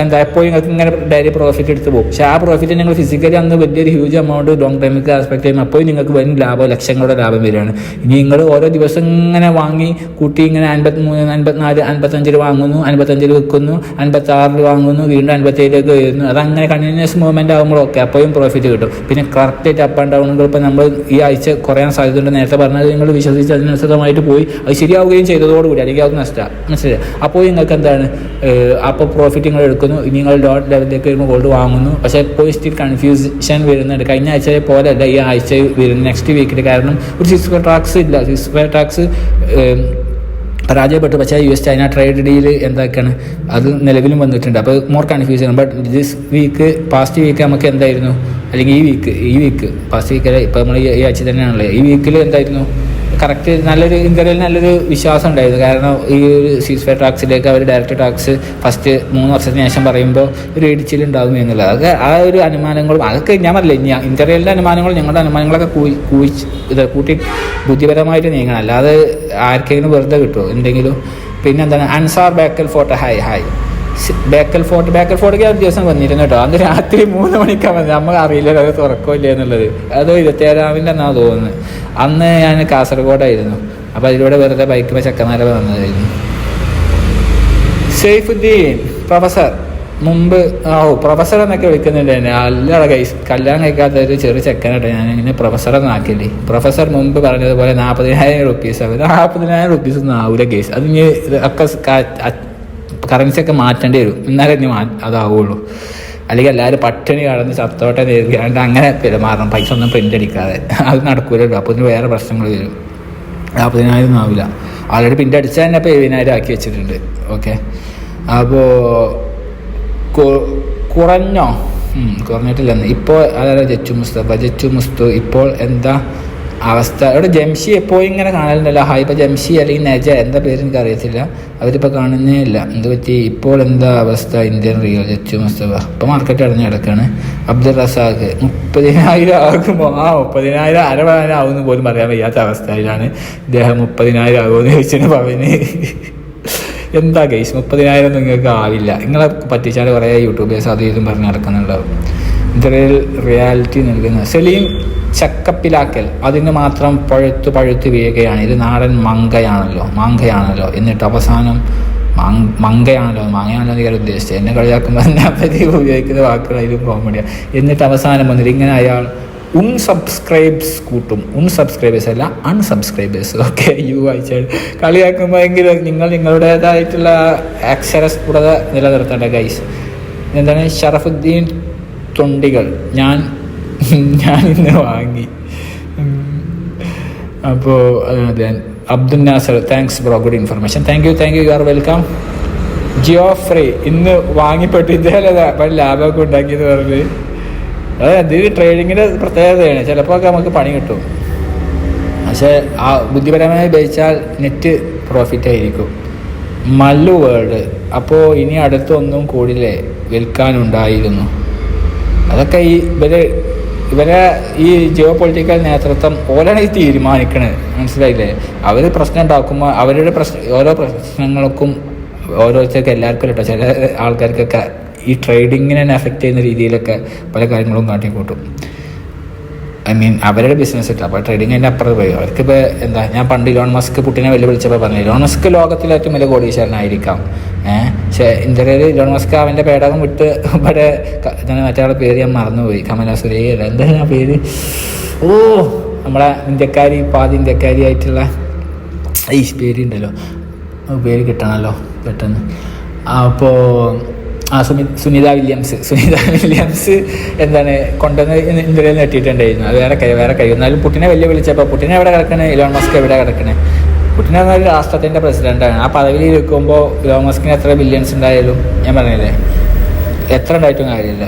എന്താ എപ്പോഴും നിങ്ങൾക്ക് ഇങ്ങനെ ഡയറി പ്രോഫിറ്റ് എടുത്ത് പോകും. പക്ഷേ ആ പ്രോഫിറ്റ് നിങ്ങൾ ഫിസിക്കലി അന്ന് വലിയൊരു ഹ്യൂജ് എമൗണ്ട് ലോങ് ടൈമിലേക്ക് ആസ്പെക്ട് ചെയ്യുമ്പോൾ അപ്പോൾ നിങ്ങൾക്ക് വൻ ലാഭം ലക്ഷങ്ങളുടെ ലാഭം വരികയാണ്. ഇനി നിങ്ങൾ ഓരോ ദിവസം ഇങ്ങനെ വാങ്ങി കൂട്ടി ഇങ്ങനെ അൻപത്തി മൂന്ന് അൻപത്തിനാല് അൻപത്തഞ്ചിൽ വാങ്ങുന്നു അൻപത്തഞ്ചിൽ വിൽക്കുന്നു അൻപത്തി ആറിൽ വാങ്ങുന്നു വീണ്ടും അൻപത്തേഴിലേക്ക് വരുന്നു അതങ്ങനെ കണ്ടിന്യൂസ് മൂവ്മെന്റ് ആകുമ്പോഴൊക്കെ അപ്പോഴും പ്രോഫിറ്റ് കിട്ടും. പിന്നെ കറക്റ്റായിട്ട് അപ്പ് ആൻഡ് ഡൗണുകൾ ഇപ്പോൾ നമ്മൾ ഈ ആഴ്ച കുറയാൻ സാധ്യതയുണ്ട് നേരത്തെ പറഞ്ഞത് നിങ്ങൾ വിശ്വസിച്ച് അതിനനുസൃതമായിട്ട് പോയി അത് ശരിയാവുകയും ചെയ്തതോടുകൂടി. അല്ലെങ്കിൽ അത് നഷ്ടമാണ് മനസ്സിലായി? അപ്പോൾ നിങ്ങൾക്ക് എന്താണ്? അപ്പോൾ പ്രോഫിറ്റ് നിങ്ങൾ എടുക്കുന്നു. നിങ്ങൾ ഡോട്ട് ലെവലിലേക്ക് വരുമ്പോൾ ഗോൾഡ് വാങ്ങുന്നു. പക്ഷേ ഇപ്പോൾ സ്റ്റിൽ കൺഫ്യൂഷൻ വരുന്നുണ്ട്. കഴിഞ്ഞ ആഴ്ച പോലെയല്ല ഈ ആഴ്ച വരുന്ന നെക്സ്റ്റ് വീക്കിൽ കാരണം ഒരു ട്രാക്സ് ടാക്സ് ഇല്ല. ട്രാക്സ് ടാക്സ് പരാജയപ്പെട്ടു. പക്ഷേ U S China trade deal എന്താക്കാണ് അത് നിലവിലും വന്നിട്ടുണ്ട്. അപ്പോൾ more confusion but this week past week നമുക്ക് എന്തായിരുന്നു? അല്ലെങ്കിൽ ഈ വീക്ക് ഈ വീക്ക് പാസ്റ്റ് വീക്കിൽ ഇപ്പോൾ നമ്മൾ ഈ ആഴ്ച തന്നെയാണല്ലോ? ഈ വീക്കിൽ എന്തായിരുന്നു? കറക്റ്റ് നല്ലൊരു ഇന്ത്യയിൽ നല്ലൊരു വിശ്വാസം ഉണ്ടായിരുന്നു. കാരണം ഈ ഒരു സീസ് ഫെയർ ടാക്സിലേക്ക് അവർ ഡയറക്റ്റ് ടാക്സ് ഫസ്റ്റ് മൂന്ന് വർഷത്തിന് ശേഷം പറയുമ്പോൾ ഒരു ഇടിച്ചിലുണ്ടാകും എന്നുള്ളത്. അതൊക്കെ ആ ഒരു അനുമാനങ്ങളും അതൊക്കെ ഞാൻ ഇനി ഇന്ത്യയിലെ അനുമാനങ്ങളും ഞങ്ങളുടെ അനുമാനങ്ങളൊക്കെ കൂയി ഇത് കൂട്ടി ബുദ്ധിപരമായിട്ട് നീങ്ങണം. അല്ലാതെ ആർക്കെങ്കിലും വെറുതെ കിട്ടുമോ എന്തെങ്കിലും? പിന്നെന്താണ്? Ansar Bekal fort hi hi Bekal fort Bekal ഫോർട്ടിക്ക് ഒരു ദിവസം വന്നിരുന്നു കേട്ടോ. അന്ന് രാത്രി മൂന്ന് മണിക്കാണ് വന്നത്. നമുക്ക് അറിയില്ല അത് തുറക്കില്ല എന്നുള്ളത്. അത് ഇരുപത്തിയേഴാമിന്റെ എന്നാണ് തോന്നുന്നത് അന്ന് ഞാൻ കാസർഗോഡായിരുന്നു. അപ്പോൾ അതിലൂടെ വെറുതെ ബൈക്കിൽ ചക്കനാല വന്നതായിരുന്നു. സെയ്ഫുദ്ദീൻ പ്രൊഫസർ. മുമ്പ് ഓ പ്രൊഫസർ എന്നൊക്കെ വിളിക്കുന്നുണ്ട് എന്നെ. അല്ലട കൈസ് കല്യാണം കഴിക്കാത്ത ഒരു ചെറിയ ചെക്കനായിട്ട് ഞാൻ. ഇങ്ങനെ പ്രൊഫസർ എന്നാക്കില്ലേ പ്രൊഫസർ മുമ്പ് പറഞ്ഞതുപോലെ നാൽപ്പതിനായിരം റുപ്പീസ് ആവും നാൽപ്പതിനായിരം റുപ്പീസ് ഒന്നും ആവില്ല കേസ് അത് ഇനി ഒക്കെ കറൻസി ഒക്കെ മാറ്റേണ്ടി വരും. എന്നാലേ ഇനി അതാവുള്ളൂ. അല്ലെങ്കിൽ എല്ലാവരും പട്ടിണി കടന്ന് ചത്തോട്ടെ നേരിടാണ്ട് അങ്ങനെ പെരുമാറണം. പൈസ ഒന്നും പ്രിന്റ് അടിക്കാതെ. അത് നടക്കൂലല്ലോ. അപ്പോൾ ഇതിന് വേറെ പ്രശ്നങ്ങൾ വരും. നാൽപ്പതിനായിരം ഒന്നും ആവില്ല. ആൾറെഡി പ്രിന്റ് അടിച്ചാൽ തന്നെ ഇപ്പോൾ എഴുപതിനായിരം ആക്കി വെച്ചിട്ടുണ്ട്. ഓക്കെ അപ്പോൾ കുറഞ്ഞോ? കുറഞ്ഞിട്ടില്ലെന്ന്. ഇപ്പോൾ അതായത് ജച്ചു മുസ്തഫ ജച്ചു മുസ്തു ഇപ്പോൾ എന്താ അവസ്ഥ. ഇവിടെ ജംഷി എപ്പോഴും ഇങ്ങനെ കാണലുണ്ടല്ലോ. ഹായ് ഇപ്പോൾ ജംഷി അല്ലെങ്കിൽ നജ എന്താ പേര് എനിക്ക് അറിയത്തില്ല അവരിപ്പോൾ കാണുന്നേ ഇല്ല എന്ത് പറ്റി? ഇപ്പോൾ എന്താ അവസ്ഥ? Indian real Jachu Mustafa? ഇപ്പോൾ മാർക്കറ്റ് അടഞ്ഞു കിടക്കാണ്. അബ്ദുൾ റസാഖ് മുപ്പതിനായിരം ആകുമ്പോൾ ആ മുപ്പതിനായിരം അരപതിനായിരം ആവുമെന്ന് പോലും പറയാൻ വയ്യാത്ത അവസ്ഥയിലാണ് ഇദ്ദേഹം മുപ്പതിനായിരം ആകുമെന്ന് ചോദിച്ചിട്ട് പവന്. എന്താ കേസ് മുപ്പതിനായിരം നിങ്ങൾക്ക് ആവില്ല. നിങ്ങളെ പറ്റിച്ചാൽ കുറേ യൂട്യൂബേഴ്സ് അത് ഇതും പറഞ്ഞ് നടക്കുന്നുണ്ടാവും. ഇതിൽ റിയാലിറ്റി നൽകുന്നത്. സലീം ചക്കപ്പിലാക്കൽ. അതിന് മാത്രം പഴുത്ത് പഴുത്ത് വീഴുകയാണ്. ഇത് നാടൻ മങ്കയാണല്ലോ. മാങ്കയാണല്ലോ. എന്നിട്ട് അവസാനം മങ്- മങ്കയാണല്ലോ. മാങ്ങയാണല്ലോ എന്ന് ഞാൻ ഉദ്ദേശിച്ചത്. എന്നെ കളിയാക്കുമ്പോൾ എന്നെ അപ്പതി ഉപയോഗിക്കുന്ന വാക്കുകൾ അതിലും കോമഡിയാണ് എന്നിട്ട് അവസാനം വന്നിട്ട് ഇങ്ങനെ അയാൾ ഉൺസബ്സ്ക്രൈബ്സ് കൂട്ടും. ഉൺസബ്സ്ക്രൈബേഴ്സ് അല്ല അൺസബ്സ്ക്രൈബേഴ്സ് ഓക്കെ യു വായിച്ചാൽ കളിയാക്കുമ്പോൾ എങ്കിലും നിങ്ങൾ നിങ്ങളുടേതായിട്ടുള്ള അക്ഷരസ്ഫുടത നിലനിർത്തേണ്ട ഗൈസ് എന്താണ്? ഷറഫുദ്ദീൻ തൊണ്ടികൾ. ഞാൻ ഞാൻ ഇന്ന് വാങ്ങി. അപ്പോൾ അതെ Abdul Nasar thanks bro good information thank you thank you you are welcome Geoffrey ഇന്ന് വാങ്ങിപ്പെട്ട് ഇതേലെ ലാഭമൊക്കെ ഉണ്ടാക്കിയെന്ന് പറഞ്ഞ്. അതായത് ഇത് ട്രേഡിങ്ങിന്റെ പ്രത്യേകതയാണ്. ചിലപ്പോൾ നമുക്ക് പണി കിട്ടും. പക്ഷേ ആ ബുദ്ധിപരമായി ഉപയോഗിച്ചാൽ നെറ്റ് പ്രോഫിറ്റ് ആയിരിക്കും. മല്ലു വേൾഡ് അപ്പോൾ ഇനി അടുത്തൊന്നും കൂടില്ലേ വിൽക്കാനുണ്ടായിരുന്നു. അതൊക്കെ ഈ ഇവർ ഇവരെ ഈ ജിയോ പൊളിറ്റിക്കൽ നേതൃത്വം ഈ തീരുമാനിക്കണത്. മനസ്സിലായില്ലേ? അവർ പ്രശ്നം ഉണ്ടാക്കുമ്പോൾ അവരുടെ പ്രശ്ന ഓരോ പ്രശ്നങ്ങൾക്കും ഓരോരുത്തർക്ക് എല്ലാവർക്കും കേട്ടോ ചില ആൾക്കാർക്കൊക്കെ ഈ ട്രേഡിങ്ങിനെ തന്നെ ചെയ്യുന്ന രീതിയിലൊക്കെ പല കാര്യങ്ങളും കാട്ടിക്കൂട്ടും. ഐ മീൻ അവരുടെ ബിസിനസ് ഇല്ല. അപ്പോൾ ട്രേഡിങ് അതിന്റെ അപ്പുറത്ത് പോയി. അവർക്കിപ്പോൾ എന്താ ഞാൻ പണ്ട് ഇലോൺ മസ്ക് പുട്ടിനെ വെല്ലുവിളിച്ചപ്പോൾ പറഞ്ഞു ഇലോൺ മസ്ക് ലോകത്തിലെ ഏറ്റവും വലിയ കോടീശ്വരനായിരിക്കാം. ഇന്ത്യയിൽ ഇലോൺ മസ്ക് അവന്റെ പേടകം വിട്ട് ഇവിടെ മറ്റേ പേര് ഞാൻ മറന്നുപോയി. കമല സുരേഖ എന്താ പേര്? ഓ നമ്മളെ ഇന്ത്യക്കാരി പാതി ഇന്ത്യക്കാരി ആയിട്ടുള്ള ഈ പേരുണ്ടല്ലോ. പേര് കിട്ടണമല്ലോ പെട്ടെന്ന്. അപ്പോൾ ആ സുനി സുനിത വില്യംസ്. സുനിത വില്യംസ് എന്താണ് കൊണ്ടുവന്ന് ഇന്ത്യയിൽ നെട്ടിയിട്ടുണ്ടായിരുന്നു. അത് വേറെ കൈ വേറെ കൈ. എന്നാലും പുട്ടിനെ വലിയ വിളിച്ചപ്പോൾ പുട്ടിനെ എവിടെ കിടക്കണേ? ഇലോൺ മസ്ക് എവിടെ കിടക്കണേ? പുട്ടിൻ എന്ന ഒരു രാഷ്ട്രത്തിന്റെ പ്രസിഡന്റാണ് ആ പദവിയിൽ ഇരിക്കുമ്പോൾ ഇലോൺ മസ്കിന് എത്ര ബില്യൺസ് ഉണ്ടായാലും ഞാൻ പറഞ്ഞില്ലേ എത്ര ഉണ്ടായിട്ടും കാര്യമില്ല.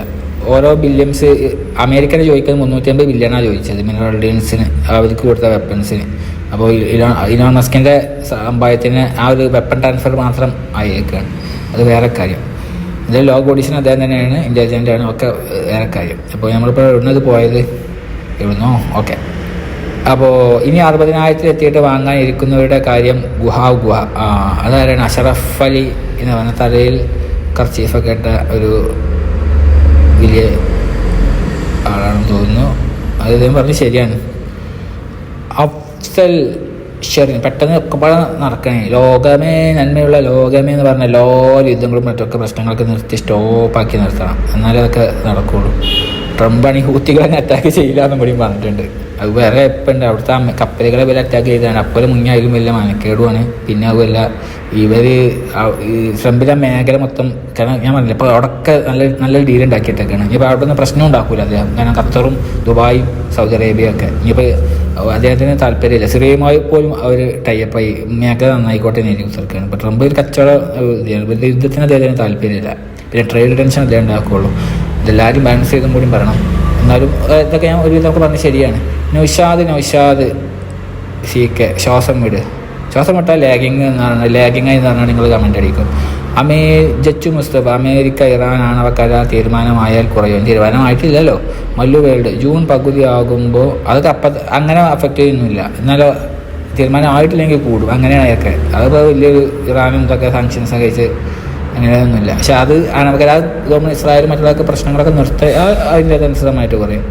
ഓരോ ബില്യൺസ് അമേരിക്കനെ ചോദിക്കുന്നത് മുന്നൂറ്റമ്പത് ബില്യണാണ് ചോദിച്ചത് മിനറൽ ഡീൻസിന് അവർക്ക് കൊടുത്ത വെപ്പൺസിന് അപ്പോൾ ഇലോൺ ഇലോൺ മസ്കിന്റെ സമ്പാദ്യത്തിന് ആ ഒരു വെപ്പൺ ട്രാൻസ്ഫർ മാത്രം ആയേക്കാണ്. അത് വേറെ കാര്യം. ഇതിൽ ലോ ബോഡീസിന് അദ്ദേഹം തന്നെയാണ് ഇന്റലിജന്റ് ആണ് ഒക്കെ വേറെ കാര്യം. അപ്പോൾ നമ്മളിപ്പോൾ എവിടുന്നത് പോയത്? എവിടുന്നോ? ഓക്കെ അപ്പോൾ ഇനി അറുപതിനായിരത്തിൽ എത്തിയിട്ട് വാങ്ങാൻ ഇരിക്കുന്നവരുടെ കാര്യം ഗുഹ ഗുഹ. അതാരാണ്? അഷറഫ് അലി എന്ന് പറഞ്ഞ തലയിൽ കർച്ചീഫൊക്കെ ഇട്ട ഒരു വലിയ ആളാണെന്ന് തോന്നുന്നു. അത് പറഞ്ഞ് ശരിയാണ്. അഫ്സൽ ഷെറിൻ പെട്ടെന്ന് ഒക്കെ പാടെ നടക്കണേ. ലോകമേ നന്മയുള്ള ലോകമേ എന്ന് പറഞ്ഞ എല്ലാ യുദ്ധങ്ങളും മറ്റൊക്കെ പ്രശ്നങ്ങളൊക്കെ നിർത്തി സ്റ്റോപ്പാക്കി നിർത്തണം. എന്നാലേ അതൊക്കെ നടക്കുള്ളൂ. ട്രംപാണ് ഈ ഹൂത്തികളെ അറ്റാക്ക് ചെയ്യില്ല എന്നും കൂടി പറഞ്ഞിട്ടുണ്ട്. അത് വേറെ എപ്പോൾ ഉണ്ട് അവിടുത്തെ അമ്മ കപ്പലുകളെ വല്ല അറ്റാക്ക് ചെയ്താണ് അപ്പോൾ മുങ്ങിയായാലും വലിയ മനക്കേടുമാണ് പിന്നെ അതുമല്ല ഇവർ ട്രംപിലെ മേഖല മൊത്തം കാരണം ഞാൻ പറഞ്ഞില്ല ഇപ്പോൾ അവിടെയൊക്കെ നല്ല നല്ല ഡീൽ ഉണ്ടാക്കിയിട്ടൊക്കെയാണ്. ഇനിയിപ്പോൾ അവിടെ നിന്ന് പ്രശ്നം ഉണ്ടാക്കില്ല അദ്ദേഹം കാരണം ഖത്തറും ദുബായും സൗദി അറേബ്യ ഒക്കെ. ഇനിയിപ്പോൾ അദ്ദേഹത്തിന് താല്പര്യമില്ല. സിറിയയുമായി പോലും അവർ ടൈപ്പായി മേഖല നന്നായിക്കോട്ടെ എന്ന് ന്യൂസർക്കാണ് ഇപ്പോൾ ട്രംപ് ഒരു കച്ചവട യുദ്ധത്തിന് അദ്ദേഹത്തിന് താല്പര്യമില്ല. പിന്നെ ട്രേഡ് ടെൻഷൻ അദ്ദേഹം ഉണ്ടാക്കുകയുള്ളൂ ഇതെല്ലാവരും ബാലൻസ് ചെയ്തും കൂടി പറയണം. എന്നാലും ഇതൊക്കെ ഞാൻ ഒരു വിധമൊക്കെ പറഞ്ഞ് ശരിയാണ്. നൗഷാദ് നൗഷാദ് സി കെ ശ്വാസം വിട്. ശ്വാസം വിട്ടാൽ ലാഗിങ് എന്നാണ് ലാഗിങ് എന്ന് പറഞ്ഞാൽ നിങ്ങൾ കമന്റ് അടിക്കും അമേ ജച്ചു മുസ്തഫ അമേരിക്ക ഇറാൻ ആണവക്കല തീരുമാനമായാൽ കുറയും തീരുമാനമായിട്ടില്ലല്ലോ. മല്ലു വേൾഡ് ജൂൺ പകുതി ആകുമ്പോൾ അതൊക്കെ അപ്പം അങ്ങനെ അഫക്റ്റ് ചെയ്യുന്നില്ല. എന്നാലോ തീരുമാനമായിട്ടില്ലെങ്കിൽ കൂടും. അങ്ങനെയാണ് അതൊക്കെ അതിപ്പോൾ വലിയൊരു ഇറാനും ഇതൊക്കെ സാങ്ഷൻസ് ഒക്കെ വെച്ച് അങ്ങനെയൊന്നുമില്ല. പക്ഷെ അത് ആണവകരാ ഗവൺമെന്റ് ഇസ്രായേൽ മറ്റുള്ളവർക്ക് പ്രശ്നങ്ങളൊക്കെ നിർത്തി അതിന്റെ അനുസൃതമായിട്ട് പറയും.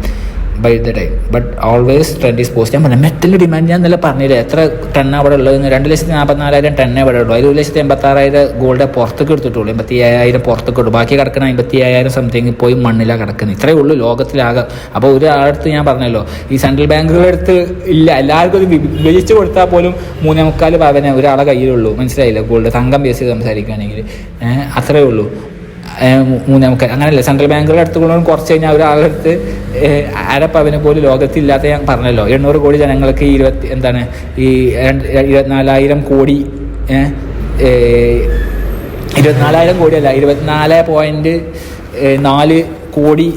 By the time but always trend is post ഞാൻ പറഞ്ഞു മെറ്റൽ ഡിമാൻഡ് ഞാൻ നല്ല പറഞ്ഞില്ല എത്ര ടെണ്ണ അവിടെ ഉള്ളത്? രണ്ട് ലക്ഷത്തി നാൽപ്പത്തിനാലായിരം ടണ്ണേ അവിടെ ഉള്ളൂ. അതിൽ ഒരു ലക്ഷത്തി എൺപത്താറായിരം ഗോൾഡ് പുറത്തേക്ക് എടുത്തിട്ടുള്ളൂ. എൺപത്തി അയ്യായിരം പുറത്തേക്ക് ഇടും ബാക്കി കിടക്കുന്ന അമ്പത്തി അയ്യായിരം സംതിങ് പോയി മണ്ണിലാണ് കിടക്കുന്നത്. ഇത്രയേ ഉള്ളൂ ലോകത്തിലാകെ. അപ്പോൾ ഒരു ആളടുത്ത് ഞാൻ പറഞ്ഞല്ലോ ഈ സെൻട്രൽ ബാങ്കുകളെടുത്ത് ഇല്ല. എല്ലാവർക്കും ഇത് വിഭ- വിഭജിച്ച് കൊടുത്താൽ പോലും മൂന്നേ മുക്കാൽ പവനെ ഒരാളെ കയ്യിലുള്ളൂ. മനസ്സിലായില്ല? ഗോൾഡ് തങ്കം ബേസ് ചെയ്ത് സംസാരിക്കുകയാണെങ്കിൽ അത്രയേ ഉള്ളൂ. മൂന്നേ മുക്കാൽ അങ്ങനെയല്ല സെൻട്രൽ ബാങ്കുകളുടെ അടുത്ത് കൊണ്ടുപോകും കുറച്ച് കഴിഞ്ഞാൽ അടുത്ത് ഏഹ് അരപ്പവന് പോലും ലോകത്തില്ലാത്ത ഞാൻ പറഞ്ഞല്ലോ. എണ്ണൂറ് കോടി ജനങ്ങൾക്ക് ഈ ഇരുപത്തി എന്താണ് ഈ ഇരുപത്തിനാലായിരം കോടി ഇരുപത്തിനാലായിരം കോടിയല്ല ഇരുപത്തിനാല് പോയിന്റ് നാല് കോടി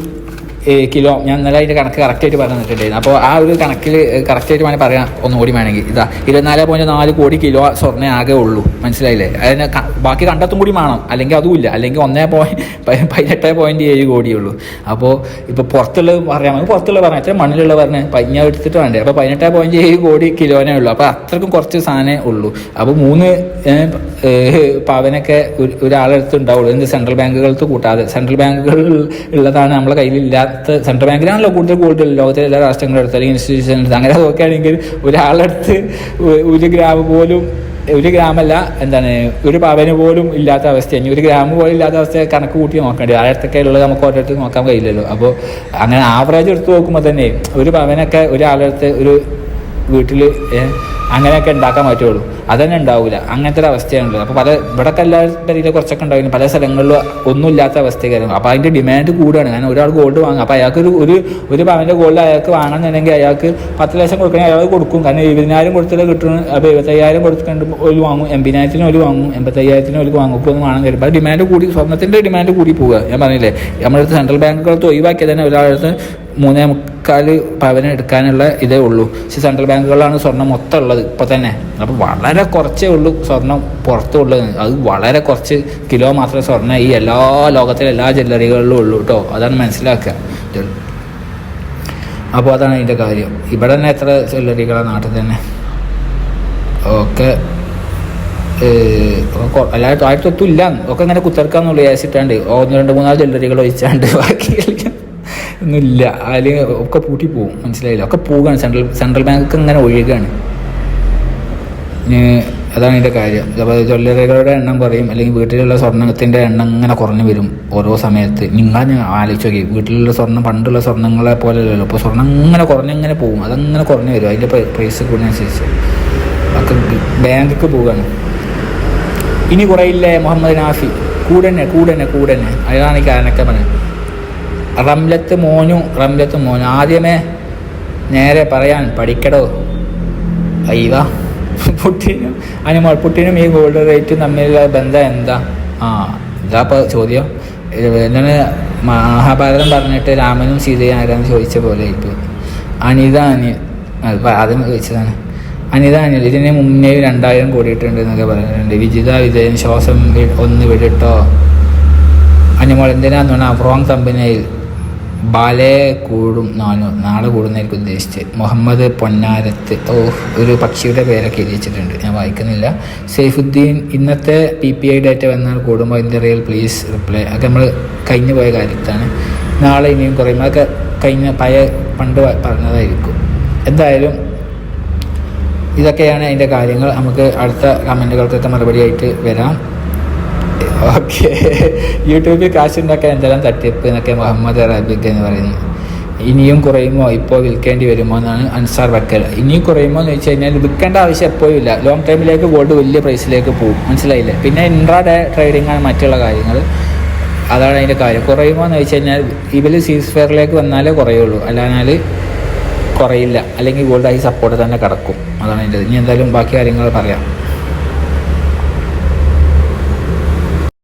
കിലോ. ഞാൻ ഇന്നലെ അതിന്റെ കണക്ക് കറക്റ്റായിട്ട് പറഞ്ഞു തന്നിട്ടുണ്ടായിരുന്നു. അപ്പോൾ ആ ഒരു കണക്കിൽ കറക്റ്റായിട്ട് വേണമെങ്കിൽ പറയാം. ഒന്നുകൂടി വേണമെങ്കിൽ. ഇതാ ഇരുപത്തിനാല് പോയിന്റ് നാല് കോടി കിലോ സ്വർണേ ആകെ ഉള്ളൂ. മനസ്സിലായില്ലേ? അതിന് ബാക്കി കണ്ടെത്തും കൂടി വേണം. അല്ലെങ്കിൽ അതുമില്ല അല്ലെങ്കിൽ ഒന്നേ പോയിന്റ് പതിനെട്ട് പോയിന്റ് ഏഴ് കോടിയേ ഉള്ളൂ. അപ്പോൾ ഇപ്പോൾ പുറത്തുള്ളത് പറയാം. പുറത്തുള്ള പറയാം. എത്ര മണ്ണിലുള്ള പറഞ്ഞ് പഞ്ഞ എടുത്തിട്ട് വേണ്ടേ? അപ്പോൾ പതിനെട്ട് പോയിന്റ് ഏഴ് കോടി കിലോനേ ഉള്ളൂ. അപ്പോൾ അത്രക്കും കുറച്ച് സാധനമേ ഉള്ളൂ. അപ്പോൾ മൂന്ന് പവനൊക്കെ ഒരു- ഒരാളെടുത്ത് ഉണ്ടാവുള്ളൂ. എന്ത്? സെൻട്രൽ ബാങ്കുകൾക്ക് കൂട്ടാതെ. സെൻട്രൽ ബാങ്കുകൾ ഉള്ളതാണ് നമ്മളെ കയ്യിലില്ലാത്ത സെൻട്രൽ ബാങ്കിലാണല്ലോ കൂടുതൽ കൂടുതൽ ലോകത്തിലെ എല്ലാ രാഷ്ട്രങ്ങളുടെ അടുത്ത് അല്ലെങ്കിൽ ഇൻസ്റ്റിറ്റ്യൂഷൻസ് അങ്ങനെ നോക്കുകയാണെങ്കിൽ ഒരാളടുത്ത് ഒരു ഗ്രാം പോലും ഒരു ഗ്രാമല്ല എന്താണ് ഒരു പവന് പോലും ഇല്ലാത്ത അവസ്ഥയാണ് ഒരു ഗ്രാം പോലും ഇല്ലാത്ത അവസ്ഥ കണക്ക് കൂട്ടി നോക്കേണ്ടി ആയിരത്തൊക്കെ ഉള്ളത് നമുക്ക് ഓരോരുത്തർ നോക്കാൻ കഴിയില്ലല്ലോ. അപ്പോൾ അങ്ങനെ ആവറേജ് എടുത്ത് നോക്കുമ്പോൾ തന്നെ ഒരു പവനൊക്കെ ഒരാളടുത്ത് ഒരു വീട്ടിൽ അങ്ങനെയൊക്കെ ഉണ്ടാക്കാൻ പറ്റുള്ളൂ. അതന്നെ ഉണ്ടാവില്ല അങ്ങനത്തെ ഒരു അവസ്ഥയാണുള്ളത്. അപ്പോൾ പല ഇവിടെയൊക്കെ എല്ലാവരുടെ പേരിൽ കുറച്ചൊക്കെ ഉണ്ടാവില്ല പല സ്ഥലങ്ങളിലും ഒന്നും ഇല്ലാത്ത അവസ്ഥയൊക്കെ അപ്പോൾ അതിന്റെ ഡിമാൻഡ് കൂടുകയാണ് കാരണം ഒരാൾ ഗോൾഡ് വാങ്ങും. അപ്പോൾ അയാൾക്ക് ഒരു ഒരു ഒരു പവന്റെ ഗോൾഡ് അയാൾക്ക് വാങ്ങണമെന്നുണ്ടെങ്കിൽ അയാൾക്ക് പത്ത് ലക്ഷം കൊടുക്കണമെങ്കിൽ അയാൾ കൊടുക്കും. കാരണം എഴുപതിനായിരം കൊടുത്തിട്ട് കിട്ടുന്ന അപ്പോൾ എഴുപത്തയ്യായിരം കൊടുത്തിട്ട് ഒരു വാങ്ങും. എൺപതിനായിരത്തിന് ഒരു വാങ്ങും. എൺപത്തയ്യായിരത്തിന് ഒരു വാങ്ങും. ഇപ്പോൾ ഒന്ന് വാങ്ങാൻ കഴിയും അപ്പോൾ ഡിമാൻഡ് കൂടി സ്വർണത്തിന്റെ ഡിമാൻഡ് കൂടി പോവുക. ഞാൻ പറഞ്ഞില്ലേ? നമ്മളടുത്ത് സെൻട്രൽ ബാങ്കുകൾ ഒഴിവാക്കിയത് തന്നെ ഒരാളടുത്ത് മൂന്നേ മുക്കാൽ പവന് എടുക്കാനുള്ള ഇതേ ഉള്ളൂ. പക്ഷെ സെൻട്രൽ ബാങ്കുകളിലാണ് സ്വർണം മൊത്തം ഉള്ളത് ഇപ്പോൾ തന്നെ. അപ്പോൾ വളരെ കുറച്ചേ ഉള്ളൂ സ്വർണം പുറത്തുള്ളത്. അത് വളരെ കുറച്ച് കിലോ മാത്രമേ സ്വർണം ഈ എല്ലാ ലോകത്തിലെ എല്ലാ ജ്വല്ലറികളിലും ഉള്ളൂ കേട്ടോ അതാണ് മനസ്സിലാക്കുക. അപ്പോൾ അതാണ് അതിന്റെ കാര്യം. ഇവിടെ തന്നെ എത്ര ജ്വല്ലറികളാണ് നാട്ടിൽ തന്നെ? ഓക്കെ അല്ലാതെ ആയിട്ടൊത്തും ഇല്ല ഒക്കെ ഇങ്ങനെ കുത്തിറക്കാന്നുള്ളൂ ഏസിട്ടാണ്ട് ഒന്ന് രണ്ട് മൂന്നാൽ ജ്വല്ലറികൾ ഒഴിച്ചാണ്ട്. ബാക്കി ഒന്നുമില്ല. അതിൽ ഒക്കെ പൂട്ടി പോകും മനസ്സിലായില്ല? ഒക്കെ പോവുകയാണ്. സെൻട്രൽ സെൻട്രൽ ബാങ്ക് ഇങ്ങനെ ഒഴുകുകയാണ് അതാണ് ഇതിന്റെ കാര്യം. അപ്പോൾ ജ്വല്ലറികളുടെ എണ്ണം കുറയും. അല്ലെങ്കിൽ വീട്ടിലുള്ള സ്വർണത്തിന്റെ എണ്ണം ഇങ്ങനെ കുറഞ്ഞു വരും ഓരോ സമയത്ത്. നിങ്ങൾ ഞാൻ ആലോചിച്ച് നോക്കി വീട്ടിലുള്ള സ്വർണം പണ്ടുള്ള സ്വർണങ്ങളെ പോലെ അപ്പോൾ സ്വർണം ഇങ്ങനെ കുറഞ്ഞിങ്ങനെ പോകും അതങ്ങനെ കുറഞ്ഞു വരും. അതിന്റെ പ്രൈസ് കൂടുന്നതനുസരിച്ച് ഒക്കെ ബാങ്കൊക്കെ പോവുകയാണ്. ഇനി കുറയില്ലേ മുഹമ്മദ് നാഫി. കൂടന്നെ കൂടന്നെ കൂടന്നെ. അതാണ് ഈ പറഞ്ഞത്. റംലത്ത് മോനു റംലത്ത് മോനു. ആദ്യമേ നേരെ പറയാൻ പഠിക്കടോ. അയ്യവ. പുട്ടിനും അനുമോൾ പുട്ടിനും ഈ ഗോൾഡ് റേറ്റും തമ്മിലുള്ള ബന്ധം എന്താ? ആ ഇപ്പോൾ ചോദ്യം? എന്താണ് മഹാഭാരതം പറഞ്ഞിട്ട് രാമനും സീതയും ആരാന്ന് ചോദിച്ച പോലെ ഇപ്പോൾ അനിത അനിൽ ആദ്യം ചോദിച്ചതാണ്. അനിത അനിൽ ഇതിന് മുന്നേ രണ്ടായിരം കൂടിയിട്ടുണ്ട് എന്നൊക്കെ പറയുന്നുണ്ട് വിജിത വിജയൻ ശ്വാസം ഒന്ന് വിടട്ടോ. അനുമോൾ എന്തിനാന്ന് പറഞ്ഞാൽ റോങ് കമ്പനിയിൽ ബാലേ കൂടും നാനു നാളെ കൂടുന്നതായിരിക്കും ഉദ്ദേശിച്ച് മുഹമ്മദ് പൊന്നാരത്ത്. ഓ ഒരു പക്ഷിയുടെ പേരൊക്കെ എഴുതിച്ചിട്ടുണ്ട് ഞാൻ വായിക്കുന്നില്ല. സൈഫുദ്ദീൻ ഇന്നത്തെ പി പി ഐ ഡേറ്റ വന്നാൽ കൂടുമ്പോൾ ഇതിന്റെ റിയൽ പ്ലീസ് റിപ്ലൈ അത് നമ്മൾ കഴിഞ്ഞു പോയ കാര്യത്താണ്. നാളെ ഇനിയും കുറയും അതൊക്കെ കഴിഞ്ഞ പഴയ പണ്ട് പറഞ്ഞതായിരിക്കും. എന്തായാലും ഇതൊക്കെയാണ് അതിന്റെ കാര്യങ്ങൾ. നമുക്ക് അടുത്ത കമന്റുകൾക്കൊക്കെ മറുപടിയായിട്ട് വരാം. ഓക്കെ. യൂട്യൂബിൽ കാശ് ഉണ്ടാക്കാൻ എന്തെല്ലാം തട്ടിപ്പ് എന്നൊക്കെ മുഹമ്മദ് അറബിക് എന്ന് പറയുന്നത് ഇനിയും കുറയുമോ? ഇപ്പോൾ വിൽക്കേണ്ടി വരുമോ എന്നാണ് അൻസാർ വക്കൽ. ഇനിയും കുറയുമോ എന്ന് വെച്ച് കഴിഞ്ഞാൽ വിൽക്കേണ്ട ആവശ്യം എപ്പോഴും ഇല്ല. ലോങ് ടൈമിലേക്ക് ഗോൾഡ് വലിയ പ്രൈസിലേക്ക് പോകും. മനസ്സിലായില്ലേ? പിന്നെ ഇൻട്രാ ഡേ ട്രേഡിംഗ് ആണ് മറ്റുള്ള കാര്യങ്ങൾ. അതാണ് അതിന്റെ കാര്യം. കുറയുമോ എന്ന് വെച്ച് കഴിഞ്ഞാൽ ഇവർ സീസ് ഫെയറിലേക്ക് വന്നാലേ കുറയുള്ളൂ. അല്ലാഞ്ഞാൽ കുറയില്ല. അല്ലെങ്കിൽ ഗോൾഡ് ആയി സപ്പോർട്ട് തന്നെ കിടക്കും. അതാണ് അതിന്റെ ഇനി എന്തായാലും ബാക്കി കാര്യങ്ങൾ പറയാം.